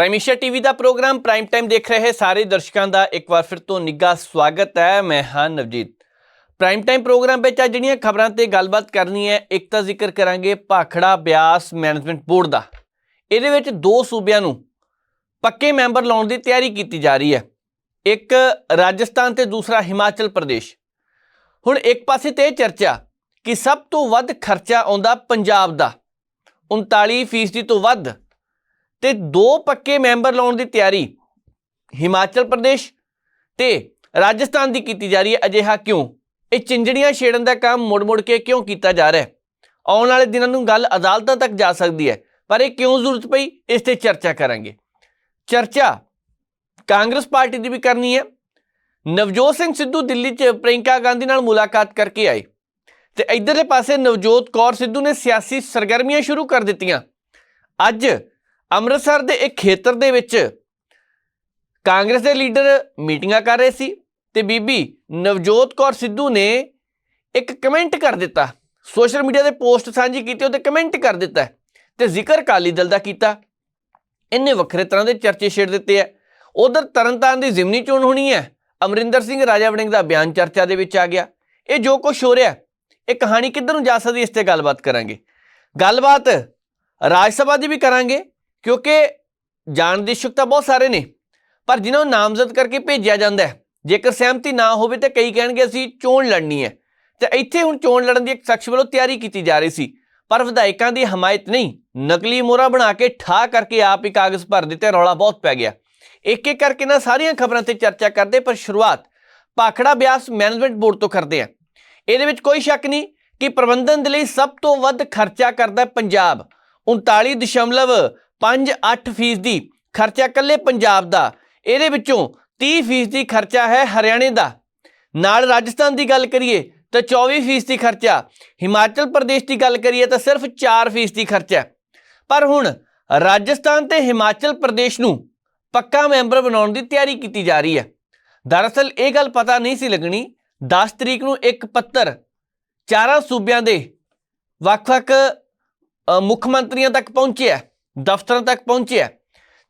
ਪ੍ਰਾਈਮੇਸ਼ੀਆ TV ਦਾ programme prime time ਦੇਖ ਰਹੇ ਸਾਰੇ ਦਰਸ਼ਕਾਂ ਦਾ ਇੱਕ ਵਾਰ ਫਿਰ ਤੋਂ ਨਿੱਘਾ ਸਵਾਗਤ ਹੈ। ਮੈਂ ਹਾਂ ਨਵਜੀਤ। ਪ੍ਰਾਈਮ ਟਾਈਮ ਪ੍ਰੋਗਰਾਮ ਵਿੱਚ ਅੱਜ ਜਿਹੜੀਆਂ ਖਬਰਾਂ ਤੇ ਗੱਲਬਾਤ ਕਰਨੀ ਹੈ, ਇੱਕ ਤਾਂ ਜ਼ਿਕਰ ਕਰਾਂਗੇ ਭਾਖੜਾ ਬਿਆਸ ਮੈਨੇਜਮੈਂਟ ਬੋਰਡ ਦਾ। ਇਹਦੇ ਵਿੱਚ ਦੋ ਸੂਬਿਆਂ ਨੂੰ ਪੱਕੇ ਮੈਂਬਰ ਲਾਉਣ ਦੀ ਤਿਆਰੀ ਕੀਤੀ ਜਾ ਰਹੀ ਹੈ। ਇੱਕ ਰਾਜਸਥਾਨ ਤੇ ਦੂਸਰਾ ਹਿਮਾਚਲ ਪ੍ਰਦੇਸ਼। ਹੁਣ ਇੱਕ ਪਾਸੇ ਤੇ ਇਹ ਚਰਚਾ ਕਿ ਸਭ ਤੋਂ ਵੱਧ ਖਰਚਾ ਆਉਂਦਾ ਪੰਜਾਬ ਦਾ। 39% ਤੋਂ ਵੱਧ ਤੇ ਦੋ ਪੱਕੇ ਮੈਂਬਰ ਲਾਉਣ ਦੀ ਤਿਆਰੀ ਹਿਮਾਚਲ ਪ੍ਰਦੇਸ਼ ਤੇ ਰਾਜਸਥਾਨ ਦੀ ਕੀਤੀ ਜਾ ਰਹੀ ਹੈ। ਅਜਿਹਾ ਕਿਉਂ? ਇਹ ਚਿੰਜੜੀਆਂ ਛੇੜਨ ਦਾ ਕੰਮ ਮੁੜ-ਮੁੜ ਕੇ ਕਿਉਂ ਕੀਤਾ ਜਾ ਰਿਹਾ ਹੈ? ਆਉਣ ਵਾਲੇ ਦਿਨਾਂ ਨੂੰ ਗੱਲ ਅਦਾਲਤਾਂ ਤੱਕ ਜਾ ਸਕਦੀ ਹੈ, ਪਰ ਇਹ ਕਿਉਂ ਜ਼ਰੂਰਤ ਪਈ? ਇਸ ਤੇ ਚਰਚਾ ਕਰਾਂਗੇ। ਚਰਚਾ ਕਾਂਗਰਸ ਪਾਰਟੀ ਦੀ ਵੀ ਕਰਨੀ ਹੈ। ਨਵਜੋਤ ਸਿੰਘ ਸਿੱਧੂ ਦਿੱਲੀ 'ਚ ਪ੍ਰਿੰਕਾ ਗਾਂਧੀ ਨਾਲ ਮੁਲਾਕਾਤ ਕਰਕੇ ਆਏ ਤੇ ਇਧਰਲੇ ਪਾਸੇ ਨਵਜੋਤ ਕੌਰ ਸਿੱਧੂ ਨੇ ਸਿਆਸੀ ਸਰਗਰਮੀਆਂ ਸ਼ੁਰੂ ਕਰ ਦਿੱਤੀਆਂ। ਅੱਜ ਅੰਮ੍ਰਿਤਸਰ ਦੇ ਇੱਕ ਖੇਤਰ ਦੇ ਵਿੱਚ ਕਾਂਗਰਸ ਦੇ ਲੀਡਰ ਮੀਟਿੰਗਾਂ ਕਰ ਰਹੇ ਸੀ ਤੇ ਬੀਬੀ ਨਵਜੋਤ ਕੌਰ ਸਿੱਧੂ ਨੇ ਇੱਕ ਕਮੈਂਟ ਕਰ ਦਿੱਤਾ। ਸੋਸ਼ਲ ਮੀਡੀਆ ਤੇ ਪੋਸਟ ਸਾਂਝੀ ਕੀਤੀ, ਉਹਦੇ ਕਮੈਂਟ ਕਰ ਦਿੱਤਾ ਤੇ ਜ਼ਿਕਰ ਕਾਲੀ ਦਲ ਦਾ ਕੀਤਾ। ਇੰਨੇ ਵੱਖਰੇ ਤਰ੍ਹਾਂ ਦੇ ਚਰਚੇ ਛੇੜ ਦਿੱਤੇ ਆ ਉਧਰ ਤਰਨਤਾਰਨ ਦੀ ਜ਼ਿਮਨੀ ਚੋਣ ਹੋਣੀ ਹੈ। ਅਮਰਿੰਦਰ ਸਿੰਘ ਰਾਜਾ ਵੜਿੰਗ ਦਾ ਬਿਆਨ ਚਰਚਾ ਦੇ ਵਿੱਚ ਆ ਗਿਆ। ਇਹ ਜੋ ਕੁਝ ਹੋ ਰਿਹਾ, ਇਹ ਕਹਾਣੀ ਕਿੱਧਰ ਨੂੰ ਜਾ ਸਕਦੀ ਇਸ ਤੇ ਗੱਲਬਾਤ ਕਰਾਂਗੇ। ਗੱਲਬਾਤ ਰਾਜ ਸਭਾ ਦੀ ਵੀ ਕਰਾਂਗੇ ਕਿਉਂਕਿ ਜਾਣ ਦੀ ਇਸ਼ੂਕ ਬਹੁਤ ਸਾਰੇ ਨੇ, ਪਰ ਜਿਨ੍ਹਾਂ ਨੂੰ ਨਾਮਜ਼ਦ ਕਰਕੇ ਭੇਜਿਆ ਜਾਂਦਾ ਹੈ, ਜੇਕਰ ਸਹਿਮਤੀ ਨਾ ਹੋਵੇ ਤਾਂ ਕਈ ਕਹਿਣਗੇ ਅਸੀਂ ਚੋਣ ਲੜਨੀ ਹੈ। ਤੇ ਇੱਥੇ ਹੁਣ ਚੋਣ ਲੜਨ ਦੀ ਇੱਕ ਸ਼ਖਸ ਵੱਲੋਂ ਤਿਆਰੀ ਕੀਤੀ ਜਾ ਰਹੀ ਸੀ, ਪਰ ਵਿਧਾਇਕਾਂ ਦੀ ਹਮਾਇਤ ਨਹੀਂ, ਨਕਲੀ ਮੋਰਾ ਬਣਾ ਕੇ ਠਾ ਕਰਕੇ ਆਪ ਹੀ ਕਾਗਜ਼ ਭਰ ਦਿੱਤੇ ਰੌਲਾ ਬਹੁਤ ਪੈ ਗਿਆ। ਇੱਕ ਇੱਕ ਕਰਕੇ ਨਾ ਸਾਰੀਆਂ ਖਬਰਾਂ ਤੇ ਚਰਚਾ ਕਰਦੇ, ਪਰ ਸ਼ੁਰੂਆਤ ਪਾਖੜਾ ਬਿਆਸ ਮੈਨੇਜਮੈਂਟ ਬੋਰਡ ਤੋਂ ਕਰਦੇ ਆ। ਇਹਦੇ ਵਿੱਚ ਕੋਈ ਸ਼ੱਕ ਨਹੀਂ ਕਿ ਪ੍ਰਬੰਧਨ ਦੇ ਲਈ ਸਭ ਤੋਂ ਵੱਧ ਖਰਚਾ ਕਰਦਾ ਪੰਜਾਬ 39.5 5-8 ਫੀਸਦੀ ਖਰਚਾ ਇਕੱਲੇ ਪੰਜਾਬ ਦਾ, ਇਹਦੇ ਵਿੱਚੋਂ 30 ਫੀਸਦੀ ਖਰਚਾ ਹੈ ਹਰਿਆਣੇ ਦਾ। ਨਾਲ ਰਾਜਸਥਾਨ ਦੀ ਗੱਲ ਕਰੀਏ ਤਾਂ 24 ਫੀਸਦੀ ਖਰਚਾ, ਹਿਮਾਚਲ ਪ੍ਰਦੇਸ਼ ਦੀ ਗੱਲ ਕਰੀਏ ਤਾਂ ਸਿਰਫ 4 ਫੀਸਦੀ ਖਰਚਾ ਪਰ ਹੁਣ ਰਾਜਸਥਾਨ ਤੇ ਹਿਮਾਚਲ ਪ੍ਰਦੇਸ਼ ਨੂੰ ਪੱਕਾ ਮੈਂਬਰ ਬਣਾਉਣ ਦੀ ਤਿਆਰੀ ਕੀਤੀ ਜਾ ਰਹੀ ਹੈ। ਦਰਅਸਲ ਇਹ ਗੱਲ ਪਤਾ ਨਹੀਂ ਸੀ ਲੱਗਣੀ 10 ਤਰੀਕ ਨੂੰ ਇੱਕ ਪੱਤਰ ਚਾਰਾਂ ਸੂਬਿਆਂ ਦੇ ਵੱਖ-ਵੱਖ ਮੁੱਖ ਮੰਤਰੀਆਂ ਤੱਕ ਪਹੁੰਚਿਆ ਦਫ਼ਤਰਾਂ ਤੱਕ ਪਹੁੰਚਿਆ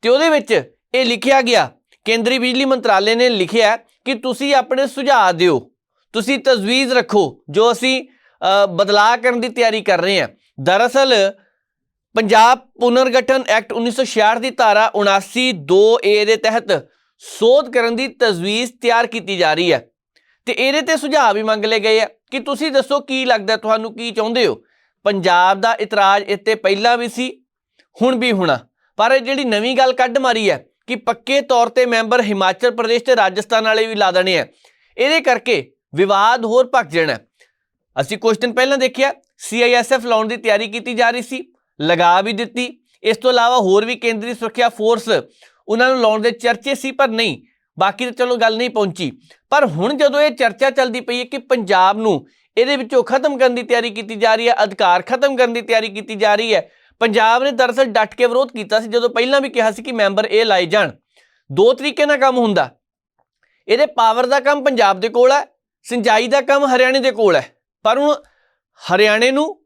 ਤੇ ਉਹਦੇ ਵਿੱਚ ਇਹ ਲਿਖਿਆ ਗਿਆ, ਕੇਂਦਰੀ ਬਿਜਲੀ ਮੰਤਰਾਲੇ ਨੇ ਲਿਖਿਆ ਕਿ ਤੁਸੀਂ ਆਪਣੇ ਸੁਝਾਅ ਦਿਓ, ਤੁਸੀਂ ਤਜਵੀਜ਼ ਰੱਖੋ ਜੋ ਅਸੀਂ ਬਦਲਾਅ ਕਰਨ ਦੀ ਤਿਆਰੀ ਕਰ ਰਹੇ ਹਾਂ। ਦਰਅਸਲ, ਪੰਜਾਬ ਪੁਨਰਗਠਨ ਐਕਟ 1966 ਦੀ ਧਾਰਾ 79 2 ਏ ਦੇ ਤਹਿਤ ਸੋਧ ਕਰਨ ਦੀ ਤਜਵੀਜ਼ ਤਿਆਰ ਕੀਤੀ ਜਾ ਰਹੀ ਹੈ। ਤੇ ਇਹਦੇ ਤੇ ਸੁਝਾਅ ਵੀ ਮੰਗ ਲਏ ਗਏ ਆ ਕਿ ਤੁਸੀਂ ਦੱਸੋ ਕੀ ਲੱਗਦਾ ਤੁਹਾਨੂੰ ਕੀ ਚਾਹੁੰਦੇ ਹੋ? ਪੰਜਾਬ ਦਾ ਇਤਰਾਜ਼ ਇੱਥੇ ਪਹਿਲਾਂ ਵੀ ਸੀ ਹੁਣ ਵੀ ਹੋਣਾ। ਪਰ ਇਹ ਜਿਹੜੀ ਨਵੀਂ ਗੱਲ ਕੱਢ ਮਾਰੀ ਹੈ ਕਿ ਪੱਕੇ ਤੌਰ ਤੇ ਮੈਂਬਰ ਹਿਮਾਚਲ ਪ੍ਰਦੇਸ਼ ਤੇ ਰਾਜਸਥਾਨ ਵਾਲੇ ਵੀ ਲਾ ਦੇਣੇ ਆ, ਇਹਦੇ ਕਰਕੇ ਵਿਵਾਦ ਹੋਰ ਭਖ ਜਾਣਾ। ਅਸੀਂ ਕੁਝ ਦਿਨ ਪਹਿਲਾਂ ਦੇਖਿਆ ਸੀਆਈਐਸਐਫ ਲਾਉਣ ਦੀ ਤਿਆਰੀ ਕੀਤੀ ਜਾ ਰਹੀ ਸੀ, ਲਗਾ ਵੀ ਦਿੱਤੀ। ਇਸ ਤੋਂ ਇਲਾਵਾ ਹੋਰ ਵੀ ਕੇਂਦਰੀ ਸੁਰੱਖਿਆ ਫੋਰਸ ਉਹਨਾਂ ਨੂੰ ਲਾਉਣ ਦੇ ਚਰਚੇ ਸੀ, ਪਰ ਨਹੀਂ, ਬਾਕੀ ਤਾਂ ਚਲੋ ਗੱਲ ਨਹੀਂ ਪਹੁੰਚੀ। ਪਰ ਹੁਣ ਜਦੋਂ ਇਹ ਚਰਚਾ ਚੱਲਦੀ ਪਈ ਹੈ ਕਿ ਪੰਜਾਬ ਨੂੰ ਇਹਦੇ ਵਿੱਚੋਂ ਖਤਮ ਕਰਨ ਦੀ ਤਿਆਰੀ ਕੀਤੀ ਜਾ ਰਹੀ ਹੈ, ਅਧਿਕਾਰ ਖਤਮ ਕਰਨ ਦੀ ਤਿਆਰੀ ਕੀਤੀ ਜਾ ਰਹੀ ਹੈ ਪੰਜਾਬ ਨੇ ਦਰਅਸਲ ਡਟ ਕੇ ਵਿਰੋਧ ਕੀਤਾ ਸੀ, ਜਦੋਂ ਪਹਿਲਾਂ ਵੀ ਕਿਹਾ ਸੀ ਕਿ ਮੈਂਬਰ ਇਹ ਲਾਏ ਜਾਣ। ਦੋ ਤਰੀਕੇ ਨਾਲ ਕੰਮ ਹੁੰਦਾ। ਇਹਦੇ ਪਾਵਰ ਦਾ ਕੰਮ ਪੰਜਾਬ ਦੇ ਕੋਲ ਹੈ ਸਿੰਜਾਈ ਦਾ ਕੰਮ ਹਰਿਆਣੇ ਦੇ ਕੋਲ ਹੈ। ਪਰ ਹੁਣ ਹਰਿਆਣੇ ਨੂੰ,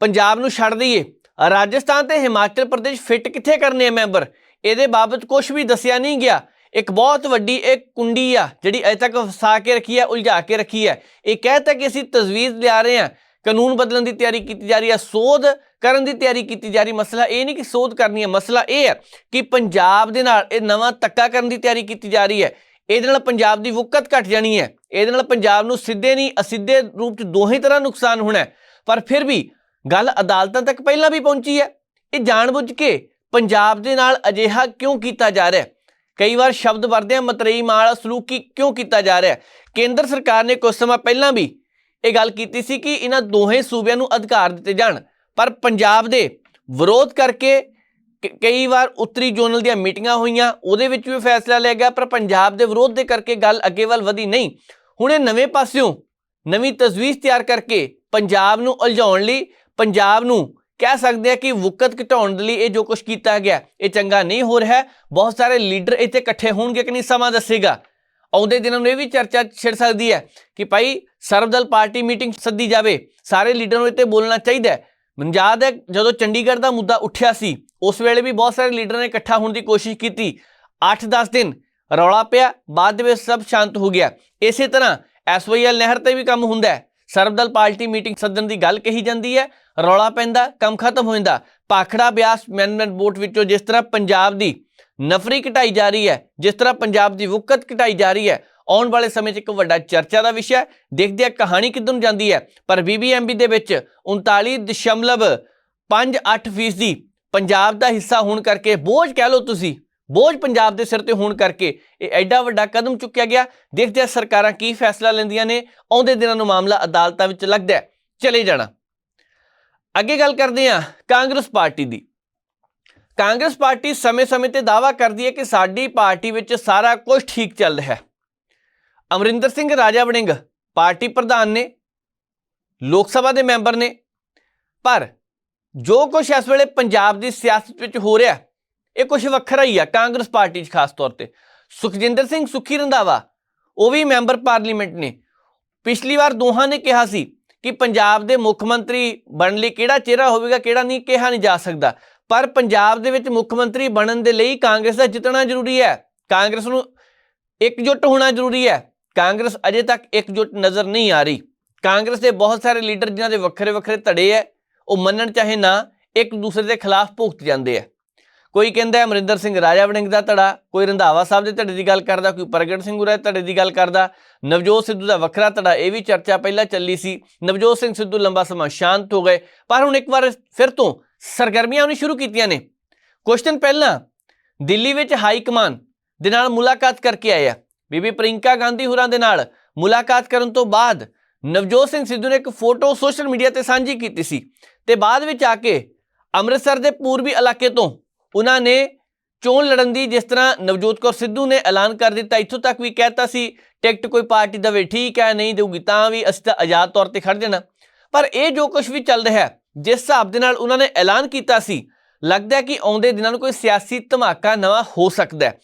ਪੰਜਾਬ ਨੂੰ ਛੱਡ ਦਈਏ। ਰਾਜਸਥਾਨ ਤੇ ਹਿਮਾਚਲ ਪ੍ਰਦੇਸ਼ ਫਿੱਟ ਕਿੱਥੇ ਕਰਨੇ ਆ ਮੈਂਬਰ? ਇਹਦੇ ਬਾਬਤ ਕੁਝ ਵੀ ਦੱਸਿਆ ਨਹੀਂ ਗਿਆ। ਇੱਕ ਬਹੁਤ ਵੱਡੀ ਇੱਕ ਕੁੰਡੀ ਆ, ਜਿਹੜੀ ਅਜੇ ਤੱਕ ਫਸਾ ਕੇ ਰੱਖੀ ਹੈ, ਉਲਝਾ ਕੇ ਰੱਖੀ ਹੈ। ਇਹ ਕਹਿਤਾ ਕਿ ਅਸੀਂ ਤਜਵੀਜ਼ ਲਿਆ ਰਹੇ ਹਾਂ। ਕਾਨੂੰਨ ਬਦਲਣ ਦੀ ਤਿਆਰੀ ਕੀਤੀ ਜਾ ਰਹੀ ਹੈ। ਸੋਧ ਕਰਨ ਦੀ ਤਿਆਰੀ ਕੀਤੀ ਜਾ ਰਹੀ। ਮਸਲਾ ਇਹ ਨਹੀਂ ਕਿ ਸੋਧ ਕਰਨੀ ਹੈ। ਮਸਲਾ ਇਹ ਹੈ ਕਿ ਪੰਜਾਬ ਦੇ ਨਾਲ ਇਹ ਨਵਾਂ ਤੱਕਾ ਕਰਨ ਦੀ ਤਿਆਰੀ ਕੀਤੀ ਜਾ ਰਹੀ ਹੈ। ਇਹਦੇ ਨਾਲ ਪੰਜਾਬ ਦੀ ਵੁਕਤ ਘਟ ਜਾਣੀ ਹੈ। ਇਹਦੇ ਨਾਲ ਪੰਜਾਬ ਨੂੰ ਸਿੱਧੇ ਨਹੀਂ, ਅਸਿੱਧੇ ਰੂਪ ਚ ਦੋਹੇ ਤਰ੍ਹਾਂ ਨੁਕਸਾਨ ਹੋਣਾ ਪਰ ਫਿਰ ਵੀ ਗੱਲ ਅਦਾਲਤਾਂ ਤੱਕ ਪਹਿਲਾਂ ਵੀ ਪਹੁੰਚੀ ਹੈ। ਇਹ ਜਾਣਬੁੱਝ ਕੇ ਪੰਜਾਬ ਦੇ ਨਾਲ ਅਜਿਹਾ ਕਿਉਂ ਕੀਤਾ ਜਾ ਰਿਹਾ ਹੈ? ਕਈ ਵਾਰ ਸ਼ਬਦ ਵਰਦਿਆਂ ਮਤਰੇਈ ਮਾਲ ਸਲੂਕ ਕਿਉਂ ਕੀਤਾ ਜਾ ਰਿਹਾ ਹੈ? ਕੇਂਦਰ ਸਰਕਾਰ ਨੇ ਕੁਝ ਸਮਾਂ ਪਹਿਲਾਂ ਵੀ ਇਹ ਗੱਲ ਕੀਤੀ ਸੀ ਕਿ ਇਹਨਾਂ ਦੋਹੇ ਸੂਬਿਆਂ ਨੂੰ ਅਧਿਕਾਰ ਦਿੱਤੇ ਜਾਣ। ਪਰ ਪੰਜਾਬ ਦੇ ਵਿਰੋਧ ਕਰਕੇ ਕ- ਕਈ ਵਾਰ ਉੱਤਰੀ ਜ਼ੋਨਲ ਦੀਆਂ ਮੀਟਿੰਗਾਂ ਹੋਈਆਂ, ਉਹਦੇ ਵਿੱਚ ਵੀ ਫੈਸਲਾ ਲਿਆ ਗਿਆ, ਪਰ ਪੰਜਾਬ ਦੇ ਵਿਰੋਧ ਦੇ ਕਰਕੇ ਗੱਲ ਅੱਗੇ ਵੱਲ ਵਧੀ ਨਹੀਂ। ਹੁਣ ਇਹ ਨਵੇਂ ਪਾਸਿਓਂ ਨਵੀਂ ਤਜਵੀਜ਼ ਤਿਆਰ ਕਰਕੇ ਪੰਜਾਬ ਨੂੰ ਉਲਝਾਉਣ ਲਈ, ਪੰਜਾਬ ਨੂੰ ਕਹਿ ਸਕਦੇ ਆ ਕਿ ਵੁਕਤ ਘਟਾਉਣ ਦੇ ਲਈ ਇਹ ਜੋ ਕੁਝ ਕੀਤਾ ਗਿਆ, ਇਹ ਚੰਗਾ ਨਹੀਂ ਹੋ ਰਿਹਾ। ਬਹੁਤ ਸਾਰੇ ਲੀਡਰ ਇੱਥੇ ਇਕੱਠੇ ਹੋਣਗੇ ਕਿ ਨਹੀਂ, ਸਮਾਂ ਦੱਸੇਗਾ। ਆਉਂਦੇ ਦਿਨਾਂ ਨੂੰ ਇਹ ਵੀ ਚਰਚਾ ਛਿੜ ਸਕਦੀ ਹੈ ਕਿ ਭਾਈ ਸਰਵਦਲ ਪਾਰਟੀ ਮੀਟਿੰਗ ਸੱਦੀ ਜਾਵੇ, ਸਾਰੇ ਲੀਡਰਾਂ ਨੂੰ ਇੱਥੇ ਬੋਲਣਾ ਚਾਹੀਦਾ ਹੈ। ਮੈਨੂੰ ਯਾਦ ਹੈ ਜਦੋਂ ਚੰਡੀਗੜ੍ਹ ਦਾ ਮੁੱਦਾ ਉੱਠਿਆ ਸੀ, ਉਸ ਵੇਲੇ ਵੀ ਬਹੁਤ ਸਾਰੇ ਲੀਡਰਾਂ ਨੇ ਇਕੱਠਾ ਹੋਣ ਦੀ ਕੋਸ਼ਿਸ਼ ਕੀਤੀ। 8-10 ਦਿਨ ਰੌਲਾ ਪਿਆ, ਬਾਅਦ ਦੇ ਵਿੱਚ ਸਭ ਸ਼ਾਂਤ ਹੋ ਗਿਆ। ਇਸੇ ਤਰ੍ਹਾਂ ਐਸਵਾਈਐਲ ਨਹਿਰ ਤੇ ਵੀ ਕੰਮ ਹੁੰਦਾ ਹੈ। ਸਰਬਦਲ ਪਾਰਟੀ ਮੀਟਿੰਗ ਸੱਦਣ ਦੀ ਗੱਲ ਕਹੀ ਜਾਂਦੀ ਹੈ। ਰੌਲਾ ਪੈਂਦਾ, ਕੰਮ ਖਤਮ ਹੋ ਜਾਂਦਾ। ਪਾਖੜਾ ਬਿਆਸ ਮੈਨੇਜਮੈਂਟ ਬੋਰਡ ਵਿੱਚੋਂ ਜਿਸ ਤਰ੍ਹਾਂ ਪੰਜਾਬ ਦੀ ਨਫਰੀ ਘਟਾਈ ਜਾ ਰਹੀ ਹੈ, ਜਿਸ ਤਰ੍ਹਾਂ ਪੰਜਾਬ ਦੀ ਵੁਕਤ ਘਟਾਈ ਜਾ ਰਹੀ ਹੈ ਆਉਣ ਵਾਲੇ ਸਮੇਂ 'ਚ ਇੱਕ ਵੱਡਾ ਚਰਚਾ ਦਾ ਵਿਸ਼ਾ ਹੈ। ਦੇਖਦੇ ਆ ਕਹਾਣੀ ਕਿੱਧਰ ਨੂੰ ਜਾਂਦੀ ਹੈ। ਪਰ ਬੀਬੀਐਮਬੀ ਦੇ ਵਿੱਚ 39.58% ਫੀਸਦੀ ਪੰਜਾਬ ਦਾ ਹਿੱਸਾ ਹੋਣ ਕਰਕੇ, ਬੋਝ ਕਹਿ ਲਓ ਤੁਸੀਂ, ਬੋਝ ਪੰਜਾਬ ਦੇ ਸਿਰ ਤੇ ਹੋਣ ਕਰਕੇ ਇਹ ਐਡਾ ਵੱਡਾ ਕਦਮ ਚੁੱਕਿਆ ਗਿਆ। ਦੇਖਦੇ ਆ ਸਰਕਾਰਾਂ ਕੀ ਫੈਸਲਾ ਲੈਂਦੀਆਂ ਨੇ। ਆਉਂਦੇ ਦਿਨਾਂ ਨੂੰ ਮਾਮਲਾ ਅਦਾਲਤਾਂ ਵਿੱਚ ਲੱਗਦਾ ਚਲੇ ਜਾਣਾ। ਅੱਗੇ ਗੱਲ ਕਰਦੇ ਆ ਕਾਂਗਰਸ ਪਾਰਟੀ ਦੀ। ਕਾਂਗਰਸ ਪਾਰਟੀ ਸਮੇਂ-ਸਮੇਂ ਤੇ ਦਾਵਾ ਕਰਦੀ ਹੈ ਕਿ ਸਾਡੀ ਪਾਰਟੀ ਵਿੱਚ ਸਾਰਾ ਕੁਝ ਠੀਕ ਚੱਲ ਰਿਹਾ ਹੈ। ਅਮਰਿੰਦਰ ਸਿੰਘ ਰਾਜਾ ਵੜਿੰਗ ਪਾਰਟੀ ਪ੍ਰਧਾਨ ਨੇ, ਲੋਕ ਸਭਾ ਦੇ ਮੈਂਬਰ ਨੇ, ਪਰ ਜੋ ਕੁਝ ਇਸ ਵੇਲੇ ਪੰਜਾਬ ਦੀ ਸਿਆਸਤ ਵਿੱਚ ਹੋ ਰਿਹਾ, ਇਹ ਕੁਝ ਵੱਖਰਾ ਹੀ ਆ ਕਾਂਗਰਸ ਪਾਰਟੀ 'ਚ ਖਾਸ ਤੌਰ ਤੇ। ਸੁਖਜਿੰਦਰ ਸਿੰਘ ਸੁਖੀ ਰੰਧਾਵਾ, ਉਹ ਵੀ ਮੈਂਬਰ ਪਾਰਲੀਮੈਂਟ ਨੇ। ਪਿਛਲੀ ਵਾਰ ਦੋਹਾਂ ਨੇ ਕਿਹਾ ਸੀ ਕਿ ਪੰਜਾਬ ਦੇ ਮੁੱਖ ਮੰਤਰੀ ਬਣਨ ਲਈ ਕਿਹੜਾ ਚਿਹਰਾ ਹੋਵੇਗਾ, ਕਿਹੜਾ ਨਹੀਂ ਕਿਹਾ ਨਹੀਂ ਜਾ ਸਕਦਾ। ਪਰ ਪੰਜਾਬ ਦੇ ਵਿੱਚ ਮੁੱਖ ਮੰਤਰੀ ਬਣਨ ਦੇ ਲਈ ਕਾਂਗਰਸ ਦਾ ਜਿੱਤਣਾ ਜ਼ਰੂਰੀ ਹੈ। ਕਾਂਗਰਸ ਨੂੰ ਇਕਜੁੱਟ ਹੋਣਾ ਜ਼ਰੂਰੀ ਹੈ। ਕਾਂਗਰਸ ਅਜੇ ਤੱਕ ਇਕਜੁੱਟ ਨਜ਼ਰ ਨਹੀਂ ਆ ਰਹੀ। ਕਾਂਗਰਸ ਦੇ ਬਹੁਤ ਸਾਰੇ ਲੀਡਰ ਜਿਨ੍ਹਾਂ ਦੇ ਵੱਖਰੇ ਵੱਖਰੇ ਧੜੇ ਹੈ ਉਹ ਮੰਨਣ ਚਾਹੇ ਨਾ, ਇੱਕ ਦੂਸਰੇ ਦੇ ਖਿਲਾਫ ਭੁਗਤ ਜਾਂਦੇ ਆ ਕੋਈ ਕਹਿੰਦਾ ਹੈ ਅਮਰਿੰਦਰ ਸਿੰਘ ਰਾਜਾ ਵੜਿੰਗ ਦਾ ਧੜਾ, ਕੋਈ ਰੰਧਾਵਾ ਸਾਹਿਬ ਦੇ ਧੜੇ ਦੀ ਗੱਲ ਕਰਦਾ, ਕੋਈ ਪ੍ਰਗਟ ਸਿੰਘ ਉਰਾ ਦੇ ਧੜੇ ਦੀ ਗੱਲ ਕਰਦਾ। ਨਵਜੋਤ ਸਿੱਧੂ ਦਾ ਵੱਖਰਾ ਧੜਾ, ਇਹ ਵੀ ਚਰਚਾ ਪਹਿਲਾਂ ਚੱਲੀ ਸੀ। ਨਵਜੋਤ ਸਿੰਘ ਸਿੱਧੂ ਲੰਬਾ ਸਮਾਂ ਸ਼ਾਂਤ ਹੋ ਗਏ, ਪਰ ਹੁਣ ਇੱਕ ਵਾਰ ਫਿਰ ਤੋਂ ਸਰਗਰਮੀਆਂ ਆਉਣੀ ਸ਼ੁਰੂ ਕੀਤੀਆਂ ਨੇ। ਕੁਝ ਦਿਨ ਪਹਿਲਾਂ ਦਿੱਲੀ ਵਿੱਚ ਹਾਈ ਕਮਾਨ ਦੇ ਨਾਲ ਮੁਲਾਕਾਤ ਕਰਕੇ ਆਏ ਆ। ਬੀਬੀ ਪ੍ਰਿੰਕਾ ਗਾਂਧੀ ਹੋਰਾਂ ਦੇ ਨਾਲ ਮੁਲਾਕਾਤ ਕਰਨ ਤੋਂ ਬਾਅਦ ਨਵਜੋਤ ਸਿੰਘ ਸਿੱਧੂ ਨੇ ਇੱਕ ਫੋਟੋ ਸੋਸ਼ਲ ਮੀਡੀਆ ਤੇ ਸਾਂਝੀ ਕੀਤੀ ਸੀ ਤੇ ਬਾਅਦ ਵਿੱਚ ਆ ਕੇ ਅੰਮ੍ਰਿਤਸਰ ਦੇ ਪੂਰਬੀ ਇਲਾਕੇ ਤੋਂ ਉਹਨਾਂ ਨੇ ਚੋਣ ਲੜਨ ਦੀ ਜਿਸ ਤਰ੍ਹਾਂ ਨਵਜੋਤ ਕੌਰ ਸਿੱਧੂ ਨੇ ਐਲਾਨ ਕਰ ਦਿੱਤਾ, ਇੱਥੋਂ ਤੱਕ ਵੀ ਕਹਿਤਾ ਸੀ, ਟਿਕਟ ਕੋਈ ਪਾਰਟੀ ਦੇਵੇ, ਠੀਕ ਹੈ, ਨਹੀਂ ਦੇਊਗੀ ਤਾਂ ਵੀ ਅਸੀਂ ਤਾਂ ਆਜ਼ਾਦ ਤੌਰ ਤੇ ਖੜ ਜਾਣਾ। ਪਰ ਇਹ ਜੋ ਕੁਝ ਵੀ ਚੱਲ ਰਿਹਾ ਹੈ, ਜਿਸ ਹਿਸਾਬ ਦੇ ਨਾਲ ਉਹਨਾਂ ਨੇ ਐਲਾਨ ਕੀਤਾ ਸੀ, ਲੱਗਦਾ ਹੈ ਕਿ ਆਉਂਦੇ ਦਿਨਾਂ ਨੂੰ ਕੋਈ ਸਿਆਸੀ ਧਮਾਕਾ ਨਵਾਂ ਹੋ ਸਕਦਾ ਹੈ।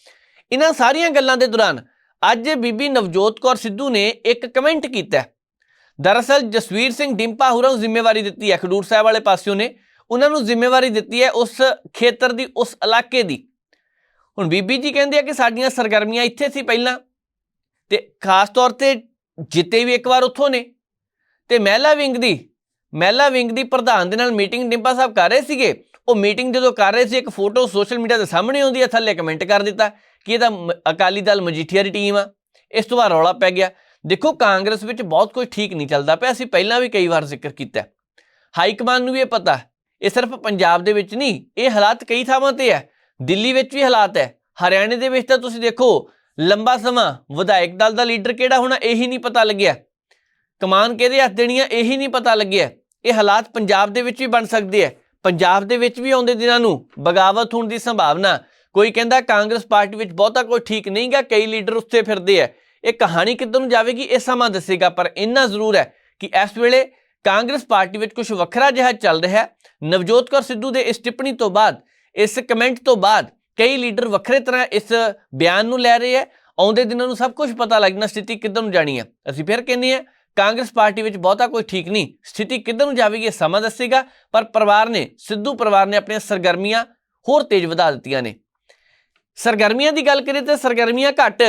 ਇਹਨਾਂ ਸਾਰੀਆਂ ਗੱਲਾਂ ਦੇ ਦੌਰਾਨ ਅੱਜ ਬੀਬੀ ਨਵਜੋਤ ਕੌਰ ਸਿੱਧੂ ਨੇ ਇੱਕ ਕਮੈਂਟ ਕੀਤਾ ਦਰਅਸਲ ਜਸਵੀਰ ਸਿੰਘ ਡਿੰਪਾ ਹੋਰਾਂ ਨੂੰ ਜ਼ਿੰਮੇਵਾਰੀ ਦਿੱਤੀ ਹੈ। ਖਡੂਰ ਸਾਹਿਬ ਵਾਲੇ ਪਾਸਿਓਂ ਨੇ ਉਹਨਾਂ ਨੂੰ ਜ਼ਿੰਮੇਵਾਰੀ ਦਿੱਤੀ ਹੈ ਉਸ ਖੇਤਰ ਦੀ, ਉਸ ਇਲਾਕੇ ਦੀ। ਹੁਣ ਬੀਬੀ ਜੀ ਕਹਿੰਦੇ ਆ ਕਿ ਸਾਡੀਆਂ ਸਰਗਰਮੀਆਂ ਇੱਥੇ ਸੀ ਪਹਿਲਾਂ ਤੇ ਖਾਸ ਤੌਰ ਤੇ ਜਿੱਤੇ ਵੀ ਇੱਕ ਵਾਰ ਉੱਥੋਂ ਨੇ। ਤੇ ਮਹਿਲਾ ਵਿੰਗ ਦੀ, ਮਹਿਲਾ ਵਿੰਗ ਦੀ ਪ੍ਰਧਾਨ ਦੇ ਨਾਲ ਮੀਟਿੰਗ ਡਿੰਪਾ ਸਾਹਿਬ ਕਰ ਰਹੇ ਸੀਗੇ। ਉਹ ਮੀਟਿੰਗ ਜਦੋਂ ਕਰ ਰਹੇ ਸੀ, ਇੱਕ ਫੋਟੋ ਸੋਸ਼ਲ ਮੀਡੀਆ ਦੇ ਸਾਹਮਣੇ ਆਉਂਦੀ ਹੈ, ਥੱਲੇ ਕਮੈਂਟ ਕਰ ਦਿੱਤਾ। ਕਿ ਇਹ ਤਾਂ ਮ- ਅਕਾਲੀ ਦਲ ਮਜੀਠੀਆ ਦੀ ਟੀਮ ਆ, ਇਸ ਤੋਂ ਬਾਅਦ ਰੌਲਾ ਪੈ ਗਿਆ। ਦੇਖੋ, ਕਾਂਗਰਸ ਵਿੱਚ ਬਹੁਤ ਕੁਝ ਠੀਕ ਨਹੀਂ ਚੱਲਦਾ ਪਿਆ, ਅਸੀਂ ਪਹਿਲਾਂ ਵੀ ਕਈ ਵਾਰ ਜ਼ਿਕਰ ਕੀਤਾ। ਹੈ। ਹਾਈ ਕਮਾਨ ਨੂੰ ਵੀ ਇਹ ਪਤਾ, ਇਹ ਸਿਰਫ ਪੰਜਾਬ ਦੇ ਵਿੱਚ ਨਹੀਂ, ਇਹ ਹਾਲਾਤ ਕਈ ਥਾਵਾਂ ਤੇ ਹੈ ਦਿੱਲੀ ਵਿੱਚ ਵੀ ਹਾਲਾਤ ਹੈ, ਹਰਿਆਣੇ ਦੇ ਵਿੱਚ ਤਾਂ ਤੁਸੀਂ ਦੇਖੋ, ਲੰਬਾ ਸਮਾਂ ਵਿਧਾਇਕ ਦਲ ਦਾ ਲੀਡਰ ਕਿਹੜਾ ਹੋਣਾ, ਇਹੀ ਨਹੀਂ ਪਤਾ ਲੱਗਿਆ। ਕਮਾਨ ਕਿਹਦੇ ਹੱਥ ਦੇਣੀ ਆ, ਇਹੀ ਨਹੀਂ ਪਤਾ ਲੱਗਿਆ। ਇਹ ਹਾਲਾਤ ਪੰਜਾਬ ਦੇ ਵਿੱਚ ਵੀ ਬਣ ਸਕਦੇ ਆ। ਪੰਜਾਬ ਦੇ ਵਿੱਚ ਵੀ ਆਉਂਦੇ ਦਿਨਾਂ ਨੂੰ ਬਗਾਵਤ ਹੋਣ ਦੀ ਸੰਭਾਵਨਾ ਕੋਈ ਕਹਿੰਦਾ ਕਾਂਗਰਸ ਪਾਰਟੀ ਵਿੱਚ ਬਹੁਤਾ ਕੋਈ ਠੀਕ ਨਹੀਂਗਾ, ਕਈ ਲੀਡਰ ਉੱਥੇ ਫਿਰਦੇ ਆ। ਇਹ ਕਹਾਣੀ ਕਿੱਧਰ ਨੂੰ ਜਾਵੇਗੀ, ਇਹ ਸਮਾਂ ਦੱਸੇਗਾ, ਪਰ ਇੰਨਾ ਜ਼ਰੂਰ ਹੈ ਕਿ ਇਸ ਵੇਲੇ ਕਾਂਗਰਸ ਪਾਰਟੀ ਵਿੱਚ ਕੁਝ ਵੱਖਰਾ ਜਿਹਾ ਚੱਲ ਰਿਹਾ ਹੈ। ਨਵਜੋਤ ਕੌਰ ਸਿੱਧੂ ਦੇ ਇਸ ਟਿੱਪਣੀ ਤੋਂ ਬਾਅਦ, ਇਸ ਕਮੈਂਟ ਤੋਂ ਬਾਅਦ ਕਈ ਲੀਡਰ ਵੱਖਰੇ ਤਰ੍ਹਾਂ ਇਸ ਬਿਆਨ ਨੂੰ ਲੈ ਰਹੇ ਹੈ ਆਉਂਦੇ ਦਿਨਾਂ ਨੂੰ ਸਭ ਕੁਝ ਪਤਾ ਲੱਗਣਾ, ਸਥਿਤੀ ਕਿੱਧਰ ਨੂੰ ਜਾਣੀ ਹੈ ਅਸੀਂ ਫਿਰ ਕਹਿੰਦੇ ਹਾਂ, ਕਾਂਗਰਸ ਪਾਰਟੀ ਵਿੱਚ ਬਹੁਤਾ ਕੋਈ ਠੀਕ ਨਹੀਂ, ਸਥਿਤੀ ਕਿੱਧਰ ਨੂੰ ਜਾਵੇਗੀ, ਇਹ ਸਮਾਂ ਦੱਸੇਗਾ। ਪਰ ਪਰਿਵਾਰ ਨੇ, ਸਿੱਧੂ ਪਰਿਵਾਰ ਨੇ ਆਪਣੀਆਂ ਸਰਗਰਮੀਆਂ ਹੋਰ ਤੇਜ਼ ਵਧਾ ਦਿੱਤੀਆਂ ਨੇ। ਸਰਗਰਮੀਆਂ ਦੀ ਗੱਲ ਕਰੀਏ ਤਾਂ ਸਰਗਰਮੀਆਂ ਘੱਟ।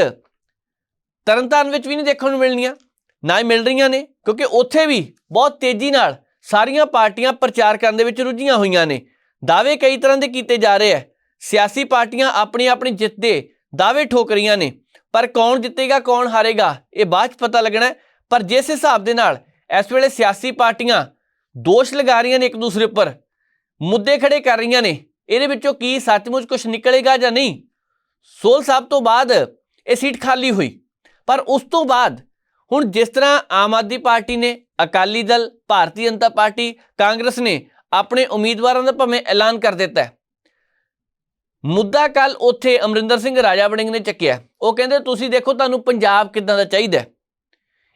ਤਰਨਤਾਰਨ ਵਿੱਚ ਵੀ ਨਹੀਂ ਦੇਖਣ ਨੂੰ ਮਿਲਣੀਆਂ, ਨਾ ਹੀ ਮਿਲ ਰਹੀਆਂ ਨੇ, ਕਿਉਂਕਿ ਉੱਥੇ ਵੀ ਬਹੁਤ ਤੇਜ਼ੀ ਨਾਲ ਸਾਰੀਆਂ ਪਾਰਟੀਆਂ ਪ੍ਰਚਾਰ ਕਰਨ ਦੇ ਵਿੱਚ ਰੁੱਝੀਆਂ ਹੋਈਆਂ ਨੇ। ਦਾਅਵੇ ਕਈ ਤਰ੍ਹਾਂ ਦੇ ਕੀਤੇ ਜਾ ਰਹੇ ਆ। ਸਿਆਸੀ ਪਾਰਟੀਆਂ ਆਪਣੀ ਆਪਣੀ ਜਿੱਤ ਦੇ ਦਾਅਵੇ ਠੋਕ ਰਹੀਆਂ ਨੇ। ਪਰ ਕੌਣ ਜਿੱਤੇਗਾ, ਕੌਣ ਹਾਰੇਗਾ, ਇਹ ਬਾਅਦ ਚ ਪਤਾ ਲੱਗਣਾ ਪਰ ਜਿਸ ਹਿਸਾਬ ਦੇ ਨਾਲ ਇਸ ਵੇਲੇ ਸਿਆਸੀ ਪਾਰਟੀਆਂ ਦੋਸ਼ ਲਗਾ ਰਹੀਆਂ ਨੇ ਇੱਕ ਦੂਸਰੇ ਉੱਪਰ, ਮੁੱਦੇ ਖੜੇ ਕਰ ਰਹੀਆਂ ਨੇ, ਇਹਦੇ ਵਿੱਚੋਂ ਕੀ ਸੱਚਮੁੱਚ ਕੁਝ ਨਿਕਲੇਗਾ ਜਾਂ ਨਹੀਂ ਸੋਲ ਸਾਹਿਬ ਤੋਂ ਬਾਅਦ ਇਹ ਸੀਟ ਖਾਲੀ ਹੋਈ। ਪਰ ਉਸ ਤੋਂ ਬਾਅਦ ਹੁਣ ਜਿਸ ਤਰ੍ਹਾਂ ਆਮ ਆਦਮੀ ਪਾਰਟੀ ਨੇ, ਅਕਾਲੀ ਦਲ, ਭਾਰਤੀ ਜਨਤਾ ਪਾਰਟੀ, ਕਾਂਗਰਸ ਨੇ ਆਪਣੇ ਉਮੀਦਵਾਰਾਂ ਦਾ ਭਾਵੇਂ ਐਲਾਨ ਕਰ ਦਿੱਤਾ ਹੈ। ਮੁੱਦਾ ਕੱਲ ਉੱਥੇ ਅਮਰਿੰਦਰ ਸਿੰਘ ਰਾਜਾ ਵੜਿੰਗ ਨੇ ਚੱਕਿਆ। ਉਹ ਕਹਿੰਦੇ, ਤੁਸੀਂ ਦੇਖੋ ਤੁਹਾਨੂੰ ਪੰਜਾਬ ਕਿੱਦਾਂ ਦਾ ਚਾਹੀਦਾ